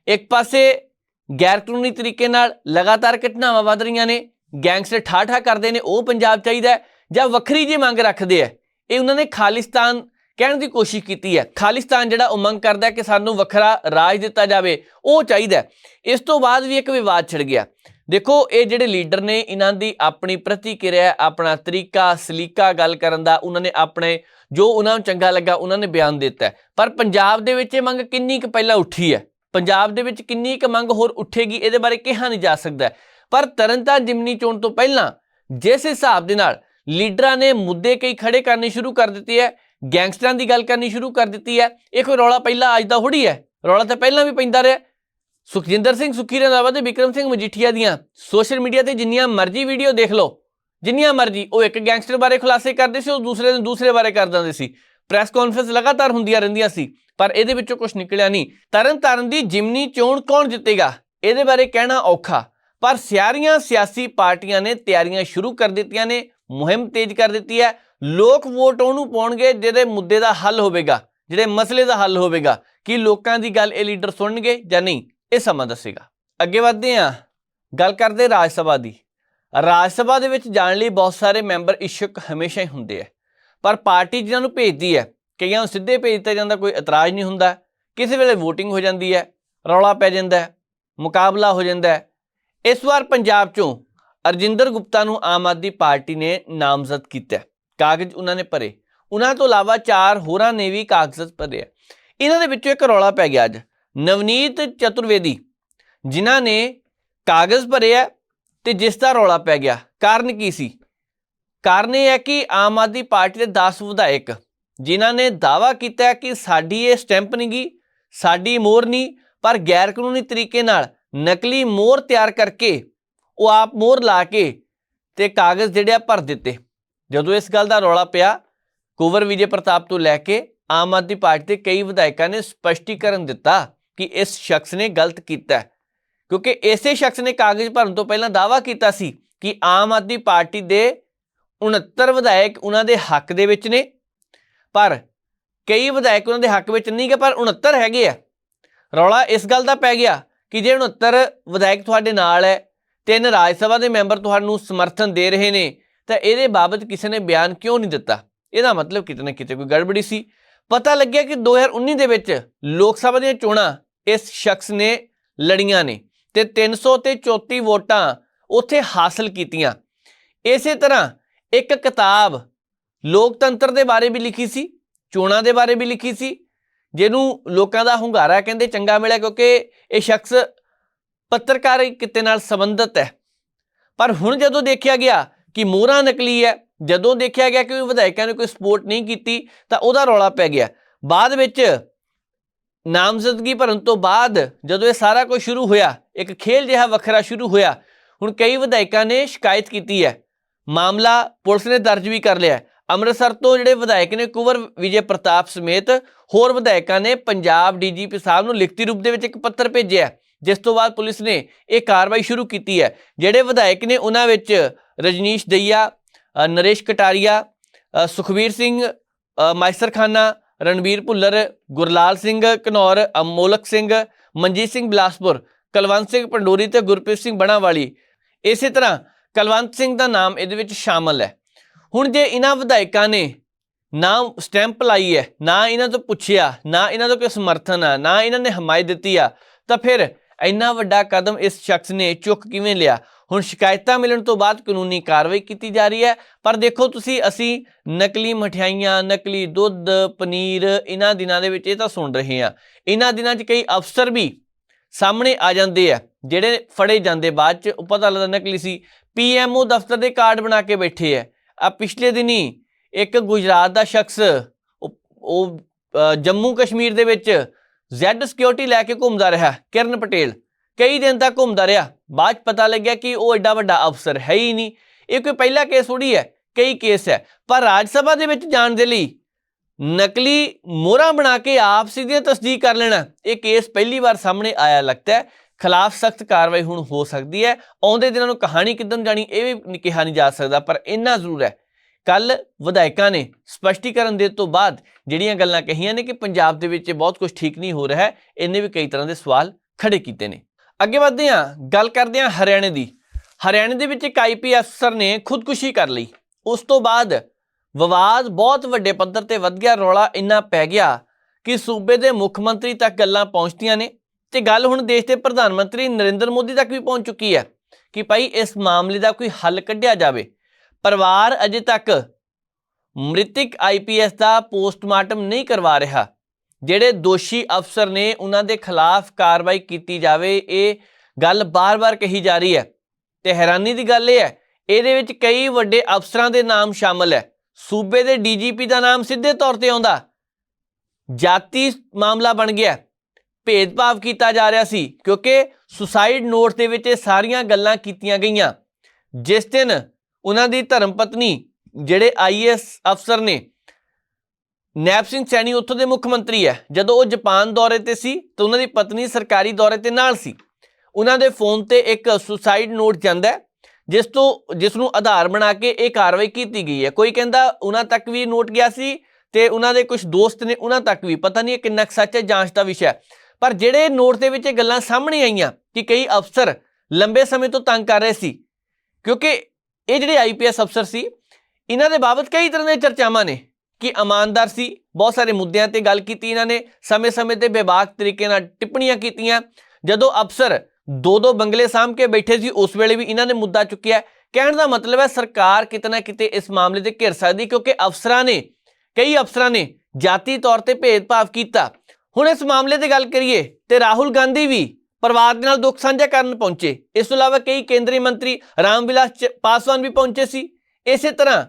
ਇੱਕ ਪਾਸੇ ਗੈਰ ਕਾਨੂੰਨੀ ਤਰੀਕੇ ਨਾਲ ਲਗਾਤਾਰ ਘਟਨਾਵਾਂ ਵਧ ਰਹੀਆਂ ਨੇ, ਗੈਂਗਸਟਰ ਠਾਠਾ ਕਰਦੇ ਨੇ, ਉਹ ਪੰਜਾਬ ਚਾਹੀਦਾ ਜਾਂ ਵੱਖਰੀ ਜੀ ਮੰਗ ਰੱਖਦੇ ਆ ਇਹ ਉਹਨਾਂ ਨੇ ਖਾਲਿਸਤਾਨ ਕਹਿਣ ਦੀ ਕੋਸ਼ਿਸ਼ ਕੀਤੀ ਹੈ। ਖਾਲਿਸਤਾਨ ਜਿਹੜਾ ਉਹ ਮੰਗ ਕਰਦਾ ਕਿ ਸਾਨੂੰ ਵੱਖਰਾ ਰਾਜ ਦਿੱਤਾ ਜਾਵੇ, ਉਹ ਚਾਹੀਦਾ ਇਸ ਤੋਂ ਬਾਅਦ ਵੀ ਇੱਕ ਵਿਵਾਦ ਛਿੜ ਗਿਆ। ਦੇਖੋ, ਇਹ ਜਿਹੜੇ ਲੀਡਰ ਨੇ, ਇਹਨਾਂ ਦੀ ਆਪਣੀ ਪ੍ਰਤੀਕਿਰਿਆ, ਆਪਣਾ ਤਰੀਕਾ, ਸਲੀਕਾ ਗੱਲ ਕਰਨ ਦਾ, ਉਹਨਾਂ ਨੇ ਆਪਣੇ, ਜੋ ਉਹਨਾਂ ਨੂੰ ਚੰਗਾ ਲੱਗਾ, ਉਹਨਾਂ ਨੇ ਬਿਆਨ ਦਿੱਤਾ ਪਰ ਪੰਜਾਬ ਦੇ ਵਿੱਚ ਇਹ ਮੰਗ ਕਿੰਨੀ ਕੁ ਪਹਿਲਾਂ ਉੱਠੀ ਹੈ? ਪੰਜਾਬ ਦੇ ਵਿੱਚ ਕਿੰਨੀ ਕੁ ਮੰਗ ਹੋਰ ਉੱਠੇਗੀ, ਇਹਦੇ ਬਾਰੇ ਕਿਹਾ ਨਹੀਂ ਜਾ ਸਕਦਾ ਪਰ ਤਰਨਤਾਰਨ ਜਿਮਨੀ ਚੋਣ ਤੋਂ ਪਹਿਲਾਂ, ਜਿਸ ਹਿਸਾਬ ਦੇ ਨਾਲ ਲੀਡਰਾਂ ਨੇ ਮੁੱਦੇ ਕਈ ਖੜੇ ਕਰਨੇ ਸ਼ੁਰੂ ਕਰ ਦਿੱਤੇ ਹੈ ਗੈਂਗਸਟਰਾਂ ਦੀ ਗੱਲ ਕਰਨੀ ਸ਼ੁਰੂ ਕਰ ਦਿੱਤੀ ਹੈ। ਇਹ ਕੋਈ ਰੌਲਾ ਪਹਿਲਾਂ, ਅੱਜ ਦਾ ਥੋੜੀ ਹੈ। ਰੌਲਾ ਤਾਂ ਪਹਿਲਾਂ ਵੀ ਪੈਂਦਾ ਰਿਹਾ। ਸੁਖਜਿੰਦਰ ਸਿੰਘ ਸੁੱਖੀ ਰੰਧਾਵਾ ਤੇ ਵਿਕਰਮ ਸਿੰਘ ਮਜੀਠੀਆ ਦੀਆਂ ਸੋਸ਼ਲ ਮੀਡੀਆ ਤੇ ਜਿੰਨੀਆਂ ਮਰਜ਼ੀ ਵੀਡੀਓ ਦੇਖ ਲਓ, ਜਿੰਨੀਆਂ ਮਰਜ਼ੀ, ਉਹ ਇੱਕ ਗੈਂਗਸਟਰ ਬਾਰੇ ਖੁਲਾਸੇ ਕਰਦੇ ਸੀ, ਉਹ ਦੂਸਰੇ ਦਿਨ ਦੂਸਰੇ ਬਾਰੇ ਕਰ ਦਿੰਦੇ ਸੀ। ਪ੍ਰੈਸ ਕਾਨਫਰੰਸ ਲਗਾਤਾਰ ਹੁੰਦੀਆਂ ਰਹਿੰਦੀਆਂ ਸੀ, ਪਰ ਇਹਦੇ ਵਿੱਚੋਂ ਕੁਝ ਨਿਕਲਿਆ ਨਹੀਂ। ਤਰਨ ਤਾਰਨ ਦੀ ਜਿਮਨੀ ਚੋਣ ਕੌਣ ਜਿੱਤੇਗਾ? ਇਹਦੇ ਬਾਰੇ ਕਹਿਣਾ ਔਖਾ। ਪਰ ਸਾਰੀਆਂ ਸਿਆਸੀ ਪਾਰਟੀਆਂ ਨੇ ਤਿਆਰੀਆਂ ਸ਼ੁਰੂ ਕਰ ਦਿੱਤੀਆਂ ਨੇ ਮੁਹਿੰਮ ਤੇਜ਼ ਕਰ ਦਿੱਤੀ ਹੈ। ਲੋਕ ਵੋਟ ਉਹਨੂੰ ਪਾਉਣਗੇ ਜਿਹਦੇ ਮੁੱਦੇ ਦਾ ਹੱਲ ਹੋਵੇਗਾ, ਜਿਹੜੇ ਮਸਲੇ ਦਾ ਹੱਲ ਹੋਵੇਗਾ। ਕਿ ਲੋਕਾਂ ਦੀ ਗੱਲ ਇਹ ਲੀਡਰ ਸੁਣਨਗੇ ਜਾਂ ਨਹੀਂ, ਇਹ ਸਮਾਂ ਦੱਸੇਗਾ। ਅੱਗੇ ਵਧਦੇ ਹਾਂ। ਗੱਲ ਕਰਦੇ ਰਾਜ ਸਭਾ ਦੀ। ਰਾਜ ਸਭਾ ਦੇ ਵਿੱਚ ਜਾਣ ਲਈ ਬਹੁਤ ਸਾਰੇ ਮੈਂਬਰ ਇਛੁਕ ਹਮੇਸ਼ਾ ਹੀ ਹੁੰਦੇ ਆ। ਪਰ ਪਾਰਟੀ ਜਿਨ੍ਹਾਂ ਨੂੰ ਭੇਜਦੀ ਹੈ, ਕਈਆਂ ਨੂੰ ਸਿੱਧੇ ਭੇਜ ਦਿੱਤਾ ਜਾਂਦਾ, ਕੋਈ ਇਤਰਾਜ਼ ਨਹੀਂ ਹੁੰਦਾ। ਕਿਸੇ ਵੇਲੇ VOTING ਹੋ ਜਾਂਦੀ ਹੈ, ਰੌਲਾ ਪੈ ਜਾਂਦਾ ਹੈ, ਮੁਕਾਬਲਾ ਹੋ ਜਾਂਦਾ ਹੈ। ਇਸ ਵਾਰ ਪੰਜਾਬ ਚੋਂ ਅਰਜਿੰਦਰ ਗੁਪਤਾ ਨੂੰ ਆਮ ਆਦਮੀ ਪਾਰਟੀ ਨੇ ਨਾਮਜ਼ਦ ਕੀਤਾ। ਕਾਗਜ਼ ਉਹਨਾਂ ਨੇ ਭਰੇ। ਉਹਨਾਂ ਤੋਂ ਇਲਾਵਾ ਚਾਰ ਹੋਰਾਂ ਨੇ ਵੀ ਕਾਗਜ਼ ਭਰੇ ਆ। ਇਹਨਾਂ ਦੇ ਵਿੱਚੋਂ ਇੱਕ ਰੌਲਾ ਪੈ ਗਿਆ ਅੱਜ। ਨਵਨੀਤ ਚਤੁਰਵੇਦੀ, ਜਿਨ੍ਹਾਂ ਨੇ ਕਾਗਜ਼ ਭਰੇ ਆ ਤੇ ਜਿਸ ਦਾ ਰੌਲਾ ਪੈ ਗਿਆ, ਕਾਰਨ ਕੀ ਸੀ? ਕਾਰਨ ਇਹ ਹੈ ਕਿ ਆਮ ਆਦਮੀ ਪਾਰਟੀ ਦੇ 10 ਵਿਧਾਇਕ, ਜਿਨ੍ਹਾਂ ਨੇ ਦਾਵਾ ਕੀਤਾ ਕਿ ਸਾਡੀ ਇਹ ਸਟੈਂਪ ਨਹੀਂ ਗੀ, ਸਾਡੀ ਮੋਹਰ ਨਹੀਂ, ਪਰ ਗੈਰ ਕਾਨੂੰਨੀ ਤਰੀਕੇ ਨਾਲ ਨਕਲੀ ਮੋਹਰ ਤਿਆਰ ਕਰਕੇ ਉਹ ਆਪ ਮੋਹਰ ਲਾ ਕੇ ਤੇ ਕਾਗਜ਼ ਜਿਹੜੇ ਆ ਭਰ ਦਿੱਤੇ। ਜਦੋਂ ਇਸ ਗੱਲ ਦਾ ਰੌਲਾ ਪਿਆ, ਕੁਵਰ ਵਿਜੇ ਪ੍ਰਤਾਪ ਤੋਂ ਲੈ ਕੇ ਆਮ ਆਦਮੀ ਪਾਰਟੀ ਦੇ ਕਈ ਵਿਧਾਇਕਾਂ ਨੇ ਸਪਸ਼ਟੀਕਰਨ ਦਿੱਤਾ ਕਿ ਇਸ ਸ਼ਖਸ ਨੇ ਗਲਤ ਕੀਤਾ ਕਿਉਂਕਿ ਇਸੇ ਸ਼ਖਸ ਨੇ ਕਾਗਜ਼ ਭਰਨ ਤੋਂ ਪਹਿਲਾਂ ਦਾਵਾ ਕੀਤਾ ਸੀ ਕਿ ਆਮ ਆਦਮੀ ਪਾਰਟੀ ਦੇ 69 ਵਿਧਾਇਕ ਉਹਨਾਂ ਦੇ ਹੱਕ ਦੇ ਵਿੱਚ ਨੇ। ਪਰ ਕਈ ਵਿਧਾਇਕ ਉਹਨਾਂ ਦੇ ਹੱਕ ਵਿੱਚ ਨਹੀਂ ਗਏ, ਪਰ 69 ਹੈਗੇ ਆ। ਰੌਲਾ ਇਸ ਗੱਲ ਦਾ ਪੈ ਗਿਆ ਕਿ ਜੇ 69 ਵਿਧਾਇਕ ਤੁਹਾਡੇ ਨਾਲ ਹੈ ਤਿੰਨ ਰਾਜ ਸਭਾ ਦੇ ਮੈਂਬਰ ਤੁਹਾਨੂੰ ਸਮਰਥਨ ਦੇ ਰਹੇ ਨੇ, ਤਾਂ ਇਹਦੇ ਬਾਬਤ ਕਿਸੇ ਨੇ ਬਿਆਨ ਕਿਉਂ ਨਹੀਂ ਦਿੱਤਾ? ਇਹਦਾ ਮਤਲਬ ਕਿਤੇ ਨਾ ਕਿਤੇ ਕੋਈ ਗੜਬੜੀ ਸੀ। ਪਤਾ ਲੱਗਿਆ ਕਿ 2019 ਦੇ ਵਿੱਚ ਲੋਕ ਸਭਾ ਦੀਆਂ ਚੋਣਾਂ ਇਸ ਸ਼ਖਸ ਨੇ ਲੜੀਆਂ ਨੇ ਤੇ 300 ਤੇ 34 ਵੋਟਾਂ ਉੱਥੇ ਹਾਸਲ ਕੀਤੀਆਂ। ਇਸੇ ਤਰ੍ਹਾਂ ਇੱਕ ਕਿਤਾਬ ਲੋਕਤੰਤਰ ਦੇ ਬਾਰੇ ਵੀ ਲਿਖੀ ਸੀ, ਚੋਣਾਂ ਦੇ ਬਾਰੇ ਵੀ ਲਿਖੀ ਸੀ, ਜਿਹਨੂੰ ਲੋਕਾਂ ਦਾ ਹੁੰਗਾਰਾ ਕਹਿੰਦੇ ਚੰਗਾ ਮਿਲਿਆ ਕਿਉਂਕਿ ਇਹ ਸ਼ਖਸ ਪੱਤਰਕਾਰੀ ਕਿਤੇ ਨਾਲ ਸੰਬੰਧਿਤ ਹੈ। ਪਰ ਹੁਣ ਜਦੋਂ ਦੇਖਿਆ ਗਿਆ ਕਿ ਮੋਹਰਾਂ ਨਕਲੀ ਹੈ, ਜਦੋਂ ਦੇਖਿਆ ਗਿਆ ਕਿ ਵਿਧਾਇਕਾਂ ਨੇ ਕੋਈ ਸਪੋਰਟ ਨਹੀਂ ਕੀਤੀ, ਤਾਂ ਉਹਦਾ ਰੌਲਾ ਪੈ ਗਿਆ। ਬਾਅਦ ਵਿੱਚ ਨਾਮਜ਼ਦਗੀ ਭਰਨ ਤੋਂ ਬਾਅਦ ਜਦੋਂ ਇਹ ਸਾਰਾ ਕੁਝ ਸ਼ੁਰੂ ਹੋਇਆ, ਇੱਕ ਖੇਲ ਜਿਹਾ ਵੱਖਰਾ ਸ਼ੁਰੂ ਹੋਇਆ, ਹੁਣ ਕਈ ਵਿਧਾਇਕਾਂ ਨੇ ਸ਼ਿਕਾਇਤ ਕੀਤੀ ਹੈ। ਮਾਮਲਾ ਪੁਲਿਸ ਨੇ ਦਰਜ ਵੀ ਕਰ ਲਿਆ ਅੰਮ੍ਰਿਤਸਰ ਤੋਂ ਜਿਹੜੇ ਵਿਧਾਇਕ ਨੇ ਕੁਵਰ ਵਿਜੇ ਪ੍ਰਤਾਪ ਸਮੇਤ ਹੋਰ ਵਿਧਾਇਕਾਂ ਨੇ ਪੰਜਾਬ ਡੀਜੀਪੀ ਸਾਹਿਬ ਨੂੰ ਲਿਖਤੀ ਰੂਪ ਦੇ ਵਿੱਚ ਇੱਕ ਪੱਤਰ ਭੇਜਿਆ ਜਿਸ ਤੋਂ ਬਾਅਦ ਪੁਲਿਸ ਨੇ ਇਹ ਕਾਰਵਾਈ ਸ਼ੁਰੂ ਕੀਤੀ ਹੈ। ਜਿਹੜੇ ਵਿਧਾਇਕ ਨੇ ਉਹਨਾਂ ਵਿੱਚ ਰਜਨੀਸ਼ ਦਈਆ ਨਰੇਸ਼ ਕਟਾਰੀਆ ਅ, ਸੁਖਵੀਰ ਸਿੰਘ ਅ, ਖਾਨਾ ਰਣਬੀਰ ਭੁੱਲਰ ਗੁਰਲਾਲ ਸਿੰਘ ਘਨੌਰ ਅਮੋਲਕ ਸਿੰਘ ਮਨਜੀਤ ਸਿੰਘ ਬਿਲਾਸਪੁਰ ਕਲਵੰਤ ਸਿੰਘ ਪੰਡੋਰੀ ਤੇ ਗੁਰਪ੍ਰੀਤ ਸਿੰਘ ਬਣਾਵਾਲੀ। ਇਸੇ ਤਰ੍ਹਾਂ ਕਲਵੰਤ ਸਿੰਘ ਦਾ ਨਾਮ ਇਹਦੇ ਵਿੱਚ ਸ਼ਾਮਲ ਹੈ। ਹੁਣ ਜੇ ਇਹਨਾਂ ਵਿਧਾਇਕਾਂ ਨੇ ਨਾ ਸਟੈਂਪ ਲਾਈ ਹੈ ਨਾ ਇਹਨਾਂ ਤੋਂ ਪੁੱਛਿਆ ਨਾ ਇਹਨਾਂ ਤੋਂ ਕੋਈ ਸਮਰਥਨ ਆ ਨਾ ਇਹਨਾਂ ਨੇ ਹਮਾਇਤ ਦਿੱਤੀ ਆ ਤਾਂ ਫਿਰ ਇੰਨਾ ਵੱਡਾ ਕਦਮ ਇਸ ਸ਼ਖਸ ਨੇ ਚੁੱਕ ਕਿਵੇਂ ਲਿਆ? ਹੁਣ ਸ਼ਿਕਾਇਤਾਂ ਮਿਲਣ ਤੋਂ ਬਾਅਦ ਕਾਨੂੰਨੀ ਕਾਰਵਾਈ ਕੀਤੀ ਜਾ ਰਹੀ ਹੈ। ਪਰ ਦੇਖੋ ਤੁਸੀਂ, ਅਸੀਂ ਨਕਲੀ ਮਠਿਆਈਆਂ, ਨਕਲੀ ਦੁੱਧ, ਪਨੀਰ ਇਹਨਾਂ ਦਿਨਾਂ ਦੇ ਵਿੱਚ ਇਹ ਤਾਂ ਸੁਣ ਰਹੇ ਹਾਂ। ਇਹਨਾਂ ਦਿਨਾਂ 'ਚ ਕਈ ਅਫਸਰ ਵੀ ਸਾਹਮਣੇ ਆ ਜਾਂਦੇ ਆ, ਜਿਹੜੇ ਫੜੇ ਜਾਂਦੇ ਬਾਅਦ 'ਚ, ਉਹ ਪਤਾ ਲੱਗਦਾ ਨਕਲੀ ਸੀ। ਪੀਐਮਓ ਦਫ਼ਤਰ ਦੇ ਕਾਰਡ ਬਣਾ ਕੇ ਬੈਠੇ ਆ। ਆ ਪਿਛਲੇ ਦਿਨੀ ਇੱਕ ਗੁਜਰਾਤ ਦਾ ਸ਼ਖਸ, ਉਹ- ਜੰਮੂ ਕਸ਼ਮੀਰ ਦੇ ਵਿੱਚ ਜ਼ੈਡ ਸਿਕਿਉਰਿਟੀ ਲੈ ਕੇ ਘੁੰਮਦਾ ਰਿਹਾ ਕਿਰਨ ਪਟੇਲ। ਕਈ ਦਿਨ ਤੱਕ ਘੁੰਮਦਾ ਰਿਹਾ। ਬਾਅਦ 'ਚ ਪਤਾ ਲੱਗਿਆ ਕਿ ਉਹ ਐਡਾ ਵੱਡਾ ਅਫਸਰ ਹੈ ਹੀ ਨਹੀਂ। ਇਹ ਕੋਈ ਪਹਿਲਾ ਕੇਸ ਥੋੜੀ ਹੈ, ਕਈ ਕੇਸ ਹੈ। ਪਰ ਰਾਜ ਸਭਾ ਦੇ ਵਿੱਚ ਜਾਣ ਦੇ ਲਈ ਨਕਲੀ ਮੋਹਰਾਂ ਬਣਾ ਕੇ ਆਪਸੀ ਦੀ ਤਸਦੀਕ ਕਰ ਲੈਣਾ, ਇਹ ਕੇਸ ਪਹਿਲੀ ਵਾਰ ਸਾਹਮਣੇ ਆਇਆ ਲੱਗਦਾ ਹੈ। ਖਿਲਾਫ ਸਖਤ ਕਾਰਵਾਈ ਹੁਣ ਹੋ ਸਕਦੀ ਹੈ। ਆਉਂਦੇ ਦਿਨਾਂ ਨੂੰ ਕਹਾਣੀ ਕਿੱਦਾਂ ਜਾਣੀ ਇਹ ਵੀ ਨਹੀਂ ਕਿਹਾ ਨਹੀਂ ਜਾ ਸਕਦਾ, ਪਰ ਇੰਨਾ ਜ਼ਰੂਰ ਹੈ ਕੱਲ ਵਿਧਾਇਕਾਂ ਨੇ ਸਪਸ਼ਟੀਕਰਨ ਦੇ ਤੋਂ ਬਾਅਦ ਜਿਹੜੀਆਂ ਗੱਲਾਂ ਕਹੀਆਂ ਨੇ ਕਿ ਪੰਜਾਬ ਦੇ ਵਿੱਚ ਬਹੁਤ ਕੁਝ ਠੀਕ ਨਹੀਂ ਹੋ ਰਿਹਾ ਹੈ ਇਹਨੇ ਵੀ ਕਈ ਤਰ੍ਹਾਂ ਦੇ ਸਵਾਲ ਖੜੇ ਕੀਤੇ ਨੇ। ਅੱਗੇ ਵਧਦੇ ਹਾਂ, ਗੱਲ ਕਰਦੇ ਹਾਂ ਹਰਿਆਣੇ ਦੀ। ਹਰਿਆਣੇ ਦੇ ਵਿੱਚ ਇੱਕ ਆਈਪੀ ਅਫਸਰ ਨੇ ਖੁਦਕੁਸ਼ੀ ਕਰ ਲਈ। ਉਸ ਤੋਂ ਬਾਅਦ ਵਿਵਾਦ ਬਹੁਤ ਵੱਡੇ ਪੱਧਰ ਤੇ ਵੱਧ ਗਿਆ, ਰੌਲਾ ਇੰਨਾ ਪੈ ਗਿਆ ਕਿ ਸੂਬੇ ਦੇ ਮੁੱਖ ਮੰਤਰੀ ਤੱਕ ਗੱਲਾਂ ਪਹੁੰਚਦੀਆਂ ਨੇ ਤੇ ਗੱਲ ਹੁਣ ਦੇਸ਼ ਦੇ ਪ੍ਰਧਾਨ ਮੰਤਰੀ ਨਰਿੰਦਰ ਮੋਦੀ ਤੱਕ ਵੀ ਪਹੁੰਚ ਚੁੱਕੀ ਹੈ ਕਿ ਭਾਈ ਇਸ ਮਾਮਲੇ ਦਾ ਕੋਈ ਹੱਲ ਕੱਢਿਆ ਜਾਵੇ। ਪਰਿਵਾਰ ਅਜੇ ਤੱਕ ਮ੍ਰਿਤਕ ਆਈਪੀਐਸ ਦਾ ਪੋਸਟਮਾਰਟਮ ਨਹੀਂ ਕਰਵਾ ਰਿਹਾ, ਜਿਹੜੇ ਦੋਸ਼ੀ ਅਫਸਰ ਨੇ ਉਹਨਾਂ ਦੇ ਖਿਲਾਫ ਕਾਰਵਾਈ ਕੀਤੀ ਜਾਵੇ, ਇਹ ਗੱਲ ਬਾਰ-ਬਾਰ ਕਹੀ ਜਾ ਰਹੀ ਹੈ ਤੇ ਹੈਰਾਨੀ ਦੀ ਗੱਲ ਇਹ ਹੈ, ਇਹਦੇ ਵਿੱਚ ਕਈ ਵੱਡੇ ਅਫਸਰਾਂ ਦੇ ਨਾਮ ਸ਼ਾਮਲ ਹੈ। ਸੂਬੇ ਦੇ ਡੀਜੀਪੀ ਦਾ ਨਾਮ ਸਿੱਧੇ ਤੌਰ ਤੇ ਆਉਂਦਾ। ਜਾਤੀ ਮਾਮਲਾ ਬਣ ਗਿਆ। ਭੇਦਭਾਵ ਕੀਤਾ ਜਾ ਰਿਹਾ ਸੀ, ਕਿਉਂਕਿ ਸੁਸਾਈਡ ਨੋਟ ਦੇ ਵਿੱਚ ਇਹ ਸਾਰੀਆਂ ਗੱਲਾਂ ਕੀਤੀਆਂ ਗਈਆਂ। ਜਿਸ ਦਿਨ ਉਹਨਾਂ ਦੀ ਧਰਮ ਪਤਨੀ ਜਿਹੜੇ ਆਈਐਸ ਅਫਸਰ ਨੇ ਨੈਪ ਸਿੰਘ ਸੈਣੀ ਉੱਥੋਂ ਦੇ ਮੁੱਖ ਮੰਤਰੀ ਹੈ। ਜਦੋਂ ਉਹ ਜਾਪਾਨ ਦੌਰੇ ਤੇ ਸੀ, ਤਾਂ ਉਹਨਾਂ ਦੀ ਪਤਨੀ ਸਰਕਾਰੀ ਦੌਰੇ ਤੇ ਨਾਲ ਸੀ। ਉਹਨਾਂ ਦੇ ਫੋਨ ਤੇ ਇੱਕ ਸੁਸਾਈਡ ਨੋਟ ਜਾਂਦਾ ਹੈ, ਜਿਸ ਤੋਂ, ਜਿਸ ਨੂੰ ਆਧਾਰ ਬਣਾ ਕੇ ਇਹ ਕਾਰਵਾਈ ਕੀਤੀ ਗਈ ਹੈ। ਕੋਈ ਕਹਿੰਦਾ ਉਹਨਾਂ ਤੱਕ ਵੀ ਨੋਟ ਗਿਆ ਸੀ ਤੇ ਉਹਨਾਂ ਦੇ ਕੁਝ ਦੋਸਤ ਨੇ ਉਹਨਾਂ ਤੱਕ ਵੀ, ਪਤਾ ਨਹੀਂ ਇਹ ਕਿੰਨਾ ਕੁ ਸੱਚ ਹੈ ਜਾਂਚ ਦਾ ਵਿਸ਼ਾ ਪਰ ਜਿਹੜੇ ਨੋਟ ਦੇ ਵਿੱਚ ਇਹ ਗੱਲਾਂ ਸਾਹਮਣੇ ਆਈਆਂ ਕਿ ਕਈ ਅਫਸਰ ਲੰਬੇ ਸਮੇਂ ਤੋਂ ਤੰਗ ਕਰ ਰਹੇ ਸੀ, ਕਿਉਂਕਿ ਇਹ ਜਿਹੜੇ ਆਈਪੀਐਸ ਅਫਸਰ ਸੀ, ਇਹਨਾਂ ਦੇ ਬਾਬਤ ਕਈ ਤਰ੍ਹਾਂ ਦੀਆਂ ਚਰਚਾਵਾਂ ਨੇ ਕਿ ਇਮਾਨਦਾਰ ਸੀ, ਬਹੁਤ ਸਾਰੇ ਮੁੱਦਿਆਂ ਤੇ ਗੱਲ ਕੀਤੀ ਇਹਨਾਂ ਨੇ, ਸਮੇਂ-ਸਮੇਂ ਤੇ ਬੇਬਾਕ ਤਰੀਕੇ ਨਾਲ ਟਿੱਪਣੀਆਂ ਕੀਤੀਆਂ। ਜਦੋਂ ਅਫਸਰ ਦੋ ਦੋ ਬੰਗਲੇ ਸਾਹਮ ਕੇ ਬੈਠੇ ਸੀ, ਉਸ ਵੇਲੇ ਵੀ ਇਹਨਾਂ ਨੇ ਮੁੱਦਾ ਚੁੱਕਿਆ। ਕਹਿਣ ਦਾ ਮਤਲਬ ਹੈ ਸਰਕਾਰ ਕਿਤਨਾ ਕਿਤੇ ਇਸ ਮਾਮਲੇ ਤੇ ਘਿਰ ਸਕਦੀ ਕਿਉਂਕਿ ਅਫਸਰਾਂ ਨੇ, ਕਈ ਅਫਸਰਾਂ ਨੇ ਜਾਤੀ ਤੌਰ ਤੇ ਭੇਦਭਾਵ ਕੀਤਾ। ਹੁਣ ਇਸ ਮਾਮਲੇ ਤੇ ਗੱਲ ਕਰੀਏ ਤੇ ਰਾਹੁਲ ਗਾਂਧੀ ਵੀ ਪਰਿਵਾਰ ਦੇ ਨਾਲ ਦੁੱਖ ਸਾਂਝਾ ਕਰਨ ਪਹੁੰਚੇ। ਇਸ ਤੋਂ ਇਲਾਵਾ ਕਈ ਕੇਂਦਰੀ ਮੰਤਰੀ ਰਾਮਵਿਲਾਸ ਚ- ਪਾਸਵਾਨ ਵੀ ਪਹੁੰਚੇ ਸੀ। ਇਸੇ ਤਰ੍ਹਾਂ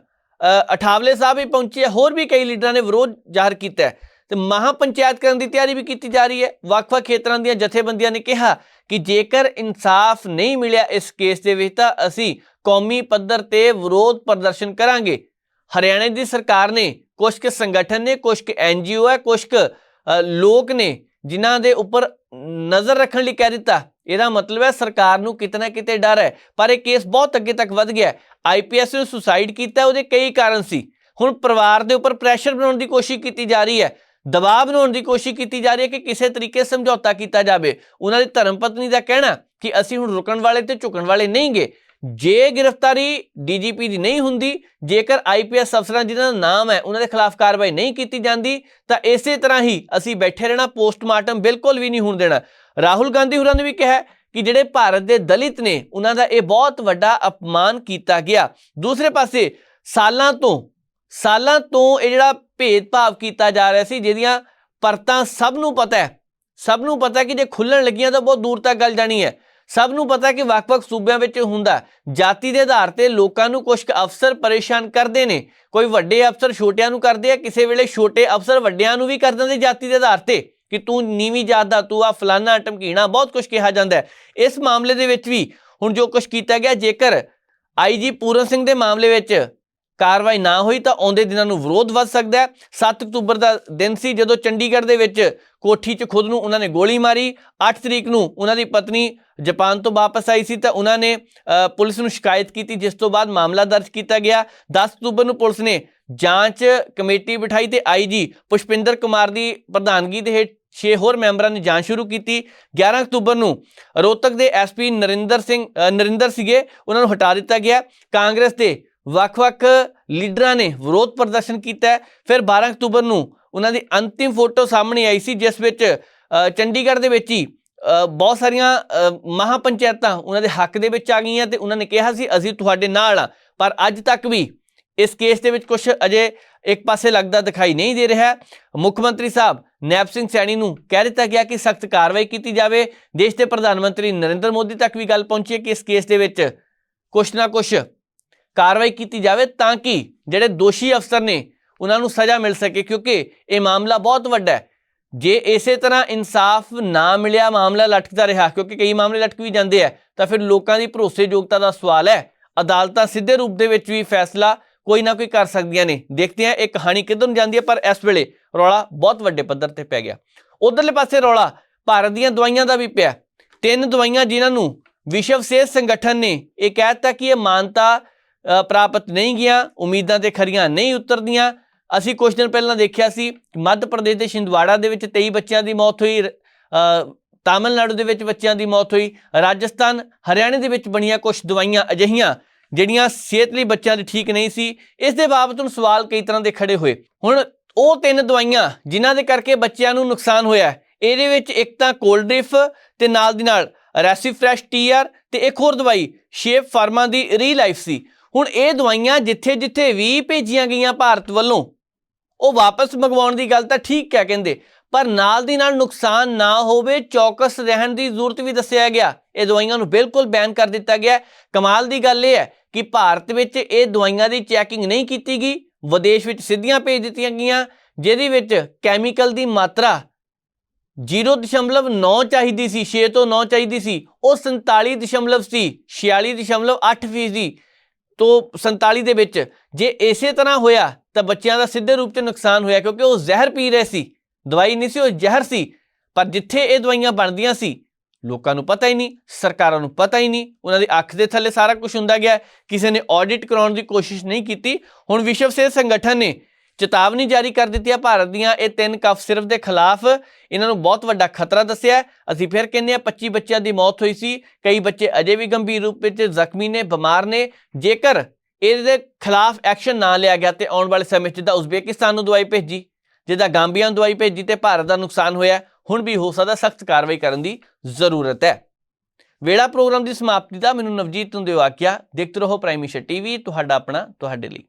ਅਠਾਵਲੇ ਸਾਹਿਬ ਵੀ ਪਹੁੰਚੇ ਹੋਰ ਵੀ ਕਈ ਲੀਡਰਾਂ ਨੇ ਵਿਰੋਧ ਜ਼ਾਹਰ ਕੀਤਾ ਹੈ। ਤੇ ਮਹਾ ਪੰਚਾਇਤ ਕਰਨ ਦੀ ਤਿਆਰੀ ਵੀ ਕੀਤੀ ਜਾ ਰਹੀ ਹੈ। ਵੱਖ-ਵੱਖ ਖੇਤਰਾਂ ਦੀਆਂ ਜਥੇਬੰਦੀਆਂ ਨੇ ਕਿਹਾ ਕਿ ਜੇਕਰ ਇਨਸਾਫ ਨਹੀਂ ਮਿਲਿਆ ਇਸ ਕੇਸ ਦੇ ਵਿੱਚ ਤਾਂ ਅਸੀਂ ਕੌਮੀ ਪੱਧਰ ਤੇ ਵਿਰੋਧ ਪ੍ਰਦਰਸ਼ਨ ਕਰਾਂਗੇ। ਹਰਿਆਣਾ ਦੀ ਸਰਕਾਰ ਨੇ ਕੁਝ ਕੁ ਸੰਗਠਨ ਨੇ ਕੁਝ ਕੁ ਐਨਜੀਓ ਹੈ ਕੁਝ ਕੁ ਲੋਕ ਨੇ ਜਿਨ੍ਹਾਂ ਦੇ ਉੱਪਰ ਨਜ਼ਰ ਰੱਖਣ ਲਈ ਕਹਿ ਦਿੱਤਾ। ਇਹਦਾ ਮਤਲਬ ਹੈ ਸਰਕਾਰ ਨੂੰ ਕਿਤਨਾ ਕਿਤੇ ਡਰ ਹੈ। ਪਰ ਇਹ ਕੇਸ ਬਹੁਤ ਅੱਗੇ ਤੱਕ ਵੱਧ ਗਿਆ ਆਈਪੀਐਸ ਨੇ ਸੁਸਾਈਡ ਕੀਤਾ, ਉਹਦੇ ਕਈ ਕਾਰਨ ਸੀ। ਹੁਣ ਪਰਿਵਾਰ ਦੇ ਉੱਪਰ ਪ੍ਰੈਸ਼ਰ ਬਣਾਉਣ ਦੀ ਕੋਸ਼ਿਸ਼ ਕੀਤੀ ਜਾ ਰਹੀ ਹੈ। ਦਬਾਅ ਬਣਾਉਣ ਦੀ ਕੋਸ਼ਿਸ਼ ਕੀਤੀ ਜਾ ਰਹੀ ਹੈ ਕਿ ਕਿਸੇ ਤਰੀਕੇ ਸਮਝੌਤਾ ਕੀਤਾ ਜਾਵੇ। ਉਹਨਾਂ ਦੀ ਧਰਮ ਪਤਨੀ ਦਾ ਕਹਿਣਾ ਕਿ ਅਸੀਂ ਹੁਣ ਰੁਕਣ ਵਾਲੇ ਤੇ ਝੁਕਣ ਵਾਲੇ ਨਹੀਂਗੇ ਜੇ ਗ੍ਰਿਫਤਾਰੀ ਡੀਜੀਪੀ ਦੀ ਨਹੀਂ ਹੁੰਦੀ, ਜੇਕਰ ਆਈਪੀਐਸ ਅਫਸਰਾਂ ਜਿਨ੍ਹਾਂ ਦਾ ਨਾਮ ਹੈ, ਉਹਨਾਂ ਦੇ ਖਿਲਾਫ ਕਾਰਵਾਈ ਨਹੀਂ ਕੀਤੀ ਜਾਂਦੀ, ਤਾਂ ਇਸੇ ਤਰ੍ਹਾਂ ਹੀ ਅਸੀਂ ਬੈਠੇ ਰਹਿਣਾ, ਪੋਸਟਮਾਰਟਮ ਬਿਲਕੁਲ ਵੀ ਨਹੀਂ ਹੋਣ ਦੇਣਾ। ਰਾਹੁਲ ਗਾਂਧੀ ਹੋਰਾਂ ਨੇ ਵੀ ਕਿਹਾ ਕਿ ਜਿਹੜੇ ਭਾਰਤ ਦੇ ਦਲਿਤ ਨੇ, ਉਹਨਾਂ ਦਾ ਇਹ ਬਹੁਤ ਵੱਡਾ ਅਪਮਾਨ ਕੀਤਾ ਗਿਆ। ਦੂਸਰੇ ਪਾਸੇ, ਸਾਲਾਂ ਤੋਂ ਸਾਲਾਂ ਤੋਂ ਇਹ ਜਿਹੜਾ ਭੇਦਭਾਵ ਕੀਤਾ ਜਾ ਰਿਹਾ ਸੀ, ਜਿਹਦੀਆਂ ਪਰਤਾਂ ਸਭ ਨੂੰ ਪਤਾ ਹੈ, ਸਭ ਨੂੰ ਪਤਾ ਕਿ ਜੇ ਖੁੱਲਣ ਲੱਗੀਆਂ ਤਾਂ ਬਹੁਤ ਦੂਰ ਤੱਕ ਗੱਲ ਜਾਣੀ ਹੈ। ਸਭ ਨੂੰ ਪਤਾ ਕਿ ਵੱਖ-ਵੱਖ ਸੂਬਿਆਂ ਵਿੱਚ ਹੁੰਦਾ ਜਾਤੀ ਦੇ ਆਧਾਰ ਤੇ ਲੋਕਾਂ ਨੂੰ ਕੁਝ ਕੁ ਅਫਸਰ ਪਰੇਸ਼ਾਨ ਕਰਦੇ ਨੇ। ਕੋਈ ਵੱਡੇ ਅਫਸਰ ਛੋਟਿਆਂ ਨੂੰ ਕਰਦੇ ਆ, ਕਿਸੇ ਵੇਲੇ ਛੋਟੇ ਅਫਸਰ ਵੱਡਿਆਂ ਨੂੰ ਵੀ ਕਰ ਦਿੰਦੇ ਜਾਤੀ ਦੇ ਆਧਾਰ ਤੇ ਕਿ ਤੂੰ ਨੀਵੀਂ ਜਾਤ ਦਾ, ਤੂੰ ਆ ਫਲਾਨਾ ਟਮਕੀਣਾ, ਬਹੁਤ ਕੁਝ ਕਿਹਾ ਜਾਂਦਾ ਇਸ ਮਾਮਲੇ ਦੇ ਵਿੱਚ ਵੀ ਹੁਣ ਜੋ ਕੁਝ ਕੀਤਾ ਗਿਆ, ਜੇਕਰ ਆਈਜੀ ਪੂਰਨ ਸਿੰਘ ਦੇ ਮਾਮਲੇ ਵਿੱਚ ਕਾਰਵਾਈ ਨਾ ਹੋਈ ਤਾਂ ਆਉਂਦੇ ਦਿਨਾਂ ਨੂੰ ਵਿਰੋਧ ਵੱਧ ਸਕਦਾ ਹੈ। 7 ਅਕਤੂਬਰ ਦਾ ਦਿਨ ਸੀ ਜਦੋਂ ਚੰਡੀਗੜ੍ਹ ਦੇ ਵਿੱਚ ਕੋਠੀ 'ਚ ਖੁਦ ਨੂੰ ਉਹਨਾਂ ਨੇ ਗੋਲੀ ਮਾਰੀ। 8 ਤਰੀਕ ਨੂੰ ਉਹਨਾਂ ਦੀ ਪਤਨੀ ਜਾਪਾਨ ਤੋਂ ਵਾਪਸ ਆਈ ਸੀ ਤਾਂ ਉਹਨਾਂ ਨੇ ਪੁਲਿਸ ਨੂੰ ਸ਼ਿਕਾਇਤ ਕੀਤੀ ਜਿਸ ਤੋਂ ਬਾਅਦ ਮਾਮਲਾ ਦਰਜ ਕੀਤਾ ਗਿਆ। 10 ਅਕਤੂਬਰ ਨੂੰ ਪੁਲਿਸ ਨੇ ਜਾਂਚ ਕਮੇਟੀ ਬਿਠਾਈ ਤੇ ਆਈਜੀ ਪੁਸ਼ਪਿੰਦਰ ਕੁਮਾਰ ਦੀ ਪ੍ਰਧਾਨਗੀ ਦੇ ਹੇਠ 6 ਹੋਰ ਮੈਂਬਰਾਂ ਨੇ ਜਾਂਚ ਸ਼ੁਰੂ ਕੀਤੀ। 11 ਅਕਤੂਬਰ ਨੂੰ ਰੋਹਤਕ ਦੇ ਐਸਪੀ ਨਰਿੰਦਰ ਸਿੰਘ ਨਰਿੰਦਰ ਸੀਗੇ। ਉਹਨਾਂ ਨੂੰ ਹਟਾ ਦਿੱਤਾ ਗਿਆ। ਕਾਂਗਰਸ ਦੇ ਵੱਖ-ਵੱਖ ਲੀਡਰਾਂ ਨੇ ਵਿਰੋਧ ਪ੍ਰਦਰਸ਼ਨ ਕੀਤਾ ਫਿਰ 12 ਅਕਤੂਬਰ ਨੂੰ ਉਹਨਾਂ ਦੀ ਅੰਤਿਮ ਫੋਟੋ ਸਾਹਮਣੇ ਆਈ ਸੀ ਜਿਸ ਵਿੱਚ ਚੰਡੀਗੜ੍ਹ ਦੇ ਵਿੱਚ ਹੀ ਬਹੁਤ ਸਾਰੀਆਂ ਅ, ਮਹਾਂ ਪੰਚਾਇਤਾਂ ਉਹਨਾਂ ਦੇ ਹੱਕ ਦੇ ਵਿੱਚ ਆ ਗਈਆਂ ਤੇ ਉਹਨਾਂ ਨੇ ਕਿਹਾ ਸੀ ਅਸੀਂ ਤੁਹਾਡੇ ਨਾਲ ਆ ਪਰ ਅੱਜ ਤੱਕ ਵੀ ਇਸ ਕੇਸ ਦੇ ਵਿੱਚ ਕੁਝ ਅਜੇ ਇੱਕ ਪਾਸੇ ਲੱਗਦਾ ਦਿਖਾਈ ਨਹੀਂ ਦੇ ਰਿਹਾ। ਮੁੱਖ ਮੰਤਰੀ ਸਾਹਿਬ ਨੈਬ ਸਿੰਘ ਸੈਣੀ ਨੂੰ ਕਹਿ ਦਿੱਤਾ ਗਿਆ ਕਿ ਸਖਤ ਕਾਰਵਾਈ ਕੀਤੀ ਜਾਵੇ। ਦੇਸ਼ ਦੇ ਪ੍ਰਧਾਨ ਮੰਤਰੀ ਨਰਿੰਦਰ ਮੋਦੀ ਤੱਕ ਵੀ ਗੱਲ ਪਹੁੰਚੀ ਹੈ ਕਿ ਇਸ ਕੇਸ ਦੇ ਵਿੱਚ ਕੁਛ ਨਾ ਕੁਛ ਕਾਰਵਾਈ ਕੀਤੀ ਜਾਵੇ ਤਾਂ ਕਿ ਜਿਹੜੇ ਦੋਸ਼ੀ ਅਫਸਰ ਨੇ ਉਹਨਾਂ ਨੂੰ ਸਜ਼ਾ ਮਿਲ ਸਕੇ, ਕਿਉਂਕਿ ਇਹ ਮਾਮਲਾ ਬਹੁਤ ਵੱਡਾ ਹੈ। ਜੇ ਇਸੇ ਤਰ੍ਹਾਂ ਇਨਸਾਫ ਨਾ ਮਿਲਿਆ, ਮਾਮਲਾ ਲਟਕਦਾ ਰਿਹਾ, ਕਿਉਂਕਿ ਕਈ ਮਾਮਲੇ ਲਟਕ ਵੀ ਜਾਂਦੇ ਆ, ਤਾਂ ਫਿਰ ਲੋਕਾਂ ਦੀ ਭਰੋਸੇਯੋਗਤਾ ਦਾ ਸਵਾਲ ਹੈ। ਅਦਾਲਤਾਂ ਸਿੱਧੇ ਰੂਪ ਦੇ ਵਿੱਚ ਵੀ ਫੈਸਲਾ ਕੋਈ ਨਾ ਕੋਈ ਕਰ ਸਕਦੀਆਂ ਨੇ। ਦੇਖਦੇ ਆ ਇਹ ਕਹਾਣੀ ਕਿੱਧਰ ਨੂੰ ਜਾਂਦੀ ਹੈ, ਪਰ ਇਸ ਵੇਲੇ ਰੌਲਾ ਬਹੁਤ ਵੱਡੇ ਪੱਧਰ ਤੇ ਪੈ ਗਿਆ। ਉਧਰਲੇ ਪਾਸੇ ਰੌਲਾ ਭਾਰਤ ਦੀਆਂ ਦਵਾਈਆਂ ਦਾ ਵੀ ਪਿਆ। ਤਿੰਨ ਦਵਾਈਆਂ ਜਿਨ੍ਹਾਂ ਨੂੰ ਵਿਸ਼ਵ ਸਿਹਤ ਸੰਗਠਨ ਨੇ ਇਹ ਕਹਿ ਦਿੱਤਾ ਕਿ ਇਹ ਮਾਨਤਾ ਪ੍ਰਾਪਤ ਨਹੀਂ ਗਿਆ ਉਮੀਦਾਂ ਤੇ ਖਰੀਆਂ ਨਹੀਂ ਉਤਰਦੀਆਂ। ਅਸੀਂ ਕੁਝ ਦਿਨ ਪਹਿਲਾਂ ਦੇਖਿਆ ਸੀ ਮੱਧ ਪ੍ਰਦੇਸ਼ ਦੇ ਛਿੰਦਵਾੜਾ ਦੇ ਵਿੱਚ 23 ਬੱਚਿਆਂ ਦੀ ਮੌਤ ਹੋਈ ਤਾਮਿਲਨਾਡੂ ਦੇ ਵਿੱਚ ਬੱਚਿਆਂ ਦੀ ਮੌਤ ਹੋਈ, ਰਾਜਸਥਾਨ, ਹਰਿਆਣੇ ਦੇ ਵਿੱਚ ਬਣੀਆਂ ਕੁਝ ਦਵਾਈਆਂ ਅਜਿਹੀਆਂ, ਜਿਹੜੀਆਂ ਸਿਹਤ ਲਈ ਬੱਚਿਆਂ ਦੀ ਠੀਕ ਨਹੀਂ ਸੀ। ਇਸ ਦੇ ਬਾਬਤ ਹੁਣ ਸਵਾਲ ਕਈ ਤਰ੍ਹਾਂ ਦੇ ਖੜੇ ਹੋਏ। ਹੁਣ ਉਹ ਤਿੰਨ ਦਵਾਈਆਂ, ਜਿਨ੍ਹਾਂ ਦੇ ਕਰਕੇ ਬੱਚਿਆਂ ਨੂੰ ਨੁਕਸਾਨ ਹੋਇਆ ਇਹਦੇ ਵਿੱਚ ਇੱਕ ਤਾਂ ਕੋਲਡ ਡ੍ਰਿਫ ਤੇ ਨਾਲ ਦੀ ਨਾਲ ਰੈਸੀ ਰੈਸੀਫਰੈਸ਼ ਟੀਆਰ ਤੇ ਇੱਕ ਹੋਰ ਦਵਾਈ ਸ਼ੇਪ ਫਾਰਮਾ ਦੀ ਰੀ ਲਾਈਫ ਸੀ। ਹੁਣ ਇਹ ਦਵਾਈਆਂ ਜਿੱਥੇ-ਜਿੱਥੇ ਵੀ ਭੇਜੀਆਂ ਗਈਆਂ ਭਾਰਤ ਵੱਲੋਂ, ਉਹ ਵਾਪਸ ਮੰਗਵਾਉਣ ਦੀ ਗੱਲ ਤਾਂ ਠੀਕ ਹੈ ਕਹਿੰਦੇ, ਪਰ ਨਾਲ ਦੀ ਨਾਲ ਨੁਕਸਾਨ ਨਾ ਹੋਵੇ ਚੌਕਸ ਰਹਿਣ ਦੀ ਜ਼ਰੂਰਤ ਵੀ ਦੱਸਿਆ ਗਿਆ। ਇਹ ਦਵਾਈਆਂ ਨੂੰ ਬਿਲਕੁਲ ਬੈਨ ਕਰ ਦਿੱਤਾ ਗਿਆ ਕਮਾਲ ਦੀ ਗੱਲ ਇਹ ਹੈ ਕਿ ਭਾਰਤ ਵਿੱਚ ਇਹ ਦਵਾਈਆਂ ਦੀ ਚੈਕਿੰਗ ਨਹੀਂ ਕੀਤੀ ਗਈ, ਵਿਦੇਸ਼ ਵਿੱਚ ਸਿੱਧੀਆਂ ਭੇਜ ਦਿੱਤੀਆਂ ਗਈਆਂ, ਜਿਹਦੇ ਵਿੱਚ ਕੈਮੀਕਲ ਦੀ ਮਾਤਰਾ 0.9 ਚਾਹੀਦੀ ਸੀ 6 ਤੋਂ 9 ਚਾਹੀਦੀ ਸੀ, ਉਹ 47 ਦਸ਼ਮਲਵ ਸੀ 46.8 ਫੀਸਦੀ ਤੋਂ 47 ਦੇ ਵਿੱਚ ਜੇ ਇਸੇ ਤਰ੍ਹਾਂ ਹੋਇਆ, ਤਾਂ ਬੱਚਿਆਂ ਦਾ ਸਿੱਧੇ ਰੂਪ 'ਚ ਨੁਕਸਾਨ ਹੋਇਆ, ਕਿਉਂਕਿ ਉਹ ਜ਼ਹਿਰ ਪੀ ਰਹੇ ਸੀ। ਦਵਾਈ ਨਹੀਂ ਸੀ, ਉਹ ਜ਼ਹਿਰ ਸੀ। ਪਰ ਜਿੱਥੇ ਇਹ ਦਵਾਈਆਂ ਬਣਦੀਆਂ ਸੀ, ਲੋਕਾਂ ਨੂੰ ਪਤਾ ਹੀ ਨਹੀਂ, ਸਰਕਾਰਾਂ ਨੂੰ ਪਤਾ ਹੀ ਨਹੀਂ, ਉਹਨਾਂ ਦੀ ਅੱਖ ਦੇ ਥੱਲੇ ਸਾਰਾ ਕੁਝ ਹੁੰਦਾ ਗਿਆ। ਕਿਸੇ ਨੇ ਆਡਿਟ ਕਰਾਉਣ ਦੀ ਕੋਸ਼ਿਸ਼ ਨਹੀਂ ਕੀਤੀ। ਹੁਣ ਵਿਸ਼ਵ ਸਿਹਤ ਸੰਗਠਨ ਨੇ ਚੇਤਾਵਨੀ ਜਾਰੀ ਕਰ ਦਿੱਤੀ ਹੈ ਭਾਰਤ ਦੀਆਂ ਇਹ ਤਿੰਨ ਕਫ ਸਿਰਫ ਦੇ ਖਿਲਾਫ ਇਹਨਾਂ ਨੂੰ ਬਹੁਤ ਵੱਡਾ ਖਤਰਾ ਦੱਸਿਆ ਅਸੀਂ ਫਿਰ ਕਹਿੰਦੇ ਆ 25 ਬੱਚਿਆਂ ਦੀ ਮੌਤ ਹੋਈ ਸੀ। ਕਈ ਬੱਚੇ ਅਜੇ ਵੀ ਗੰਭੀਰ ਰੂਪ ਵਿੱਚ ਜ਼ਖਮੀ ਨੇ, ਬਿਮਾਰ ਨੇ। ਜੇਕਰ ਇਹਦੇ ਖਿਲਾਫ ਐਕਸ਼ਨ ਨਾ ਲਿਆ ਗਿਆ ਤੇ ਆਉਣ ਵਾਲੇ ਸਮੇਂ 'ਚ ਜਿੱਦਾਂ ਉਜ਼ਬੇਕਿਸਤਾਨ ਨੂੰ ਦਵਾਈ ਭੇਜੀ ਜਿੱਦਾਂ ਗਾਂਬੀਆ ਨੂੰ ਦਵਾਈ ਭੇਜੀ ਤੇ ਭਾਰਤ ਦਾ ਨੁਕਸਾਨ ਹੋਇਆ ਹੁਣ ਵੀ ਹੋ ਸਕਦਾ ਸਖਤ ਕਾਰਵਾਈ ਕਰਨ ਦੀ ਜ਼ਰੂਰਤ ਹੈ। ਵੇਲਾ ਪ੍ਰੋਗਰਾਮ ਦੀ ਸਮਾਪਤੀ ਦਾ ਮੈਨੂੰ ਨਵਜੀਤ ਨੂੰ ਦਿਓ ਆਗਿਆ। ਦੇਖਦੇ ਰਹੋ ਪ੍ਰਾਈਮ ਮਿਸ਼ਨ ਟੀਵੀ ਤੁਹਾਡਾ ਆਪਣਾ, ਤੁਹਾਡੇ ਲਈ।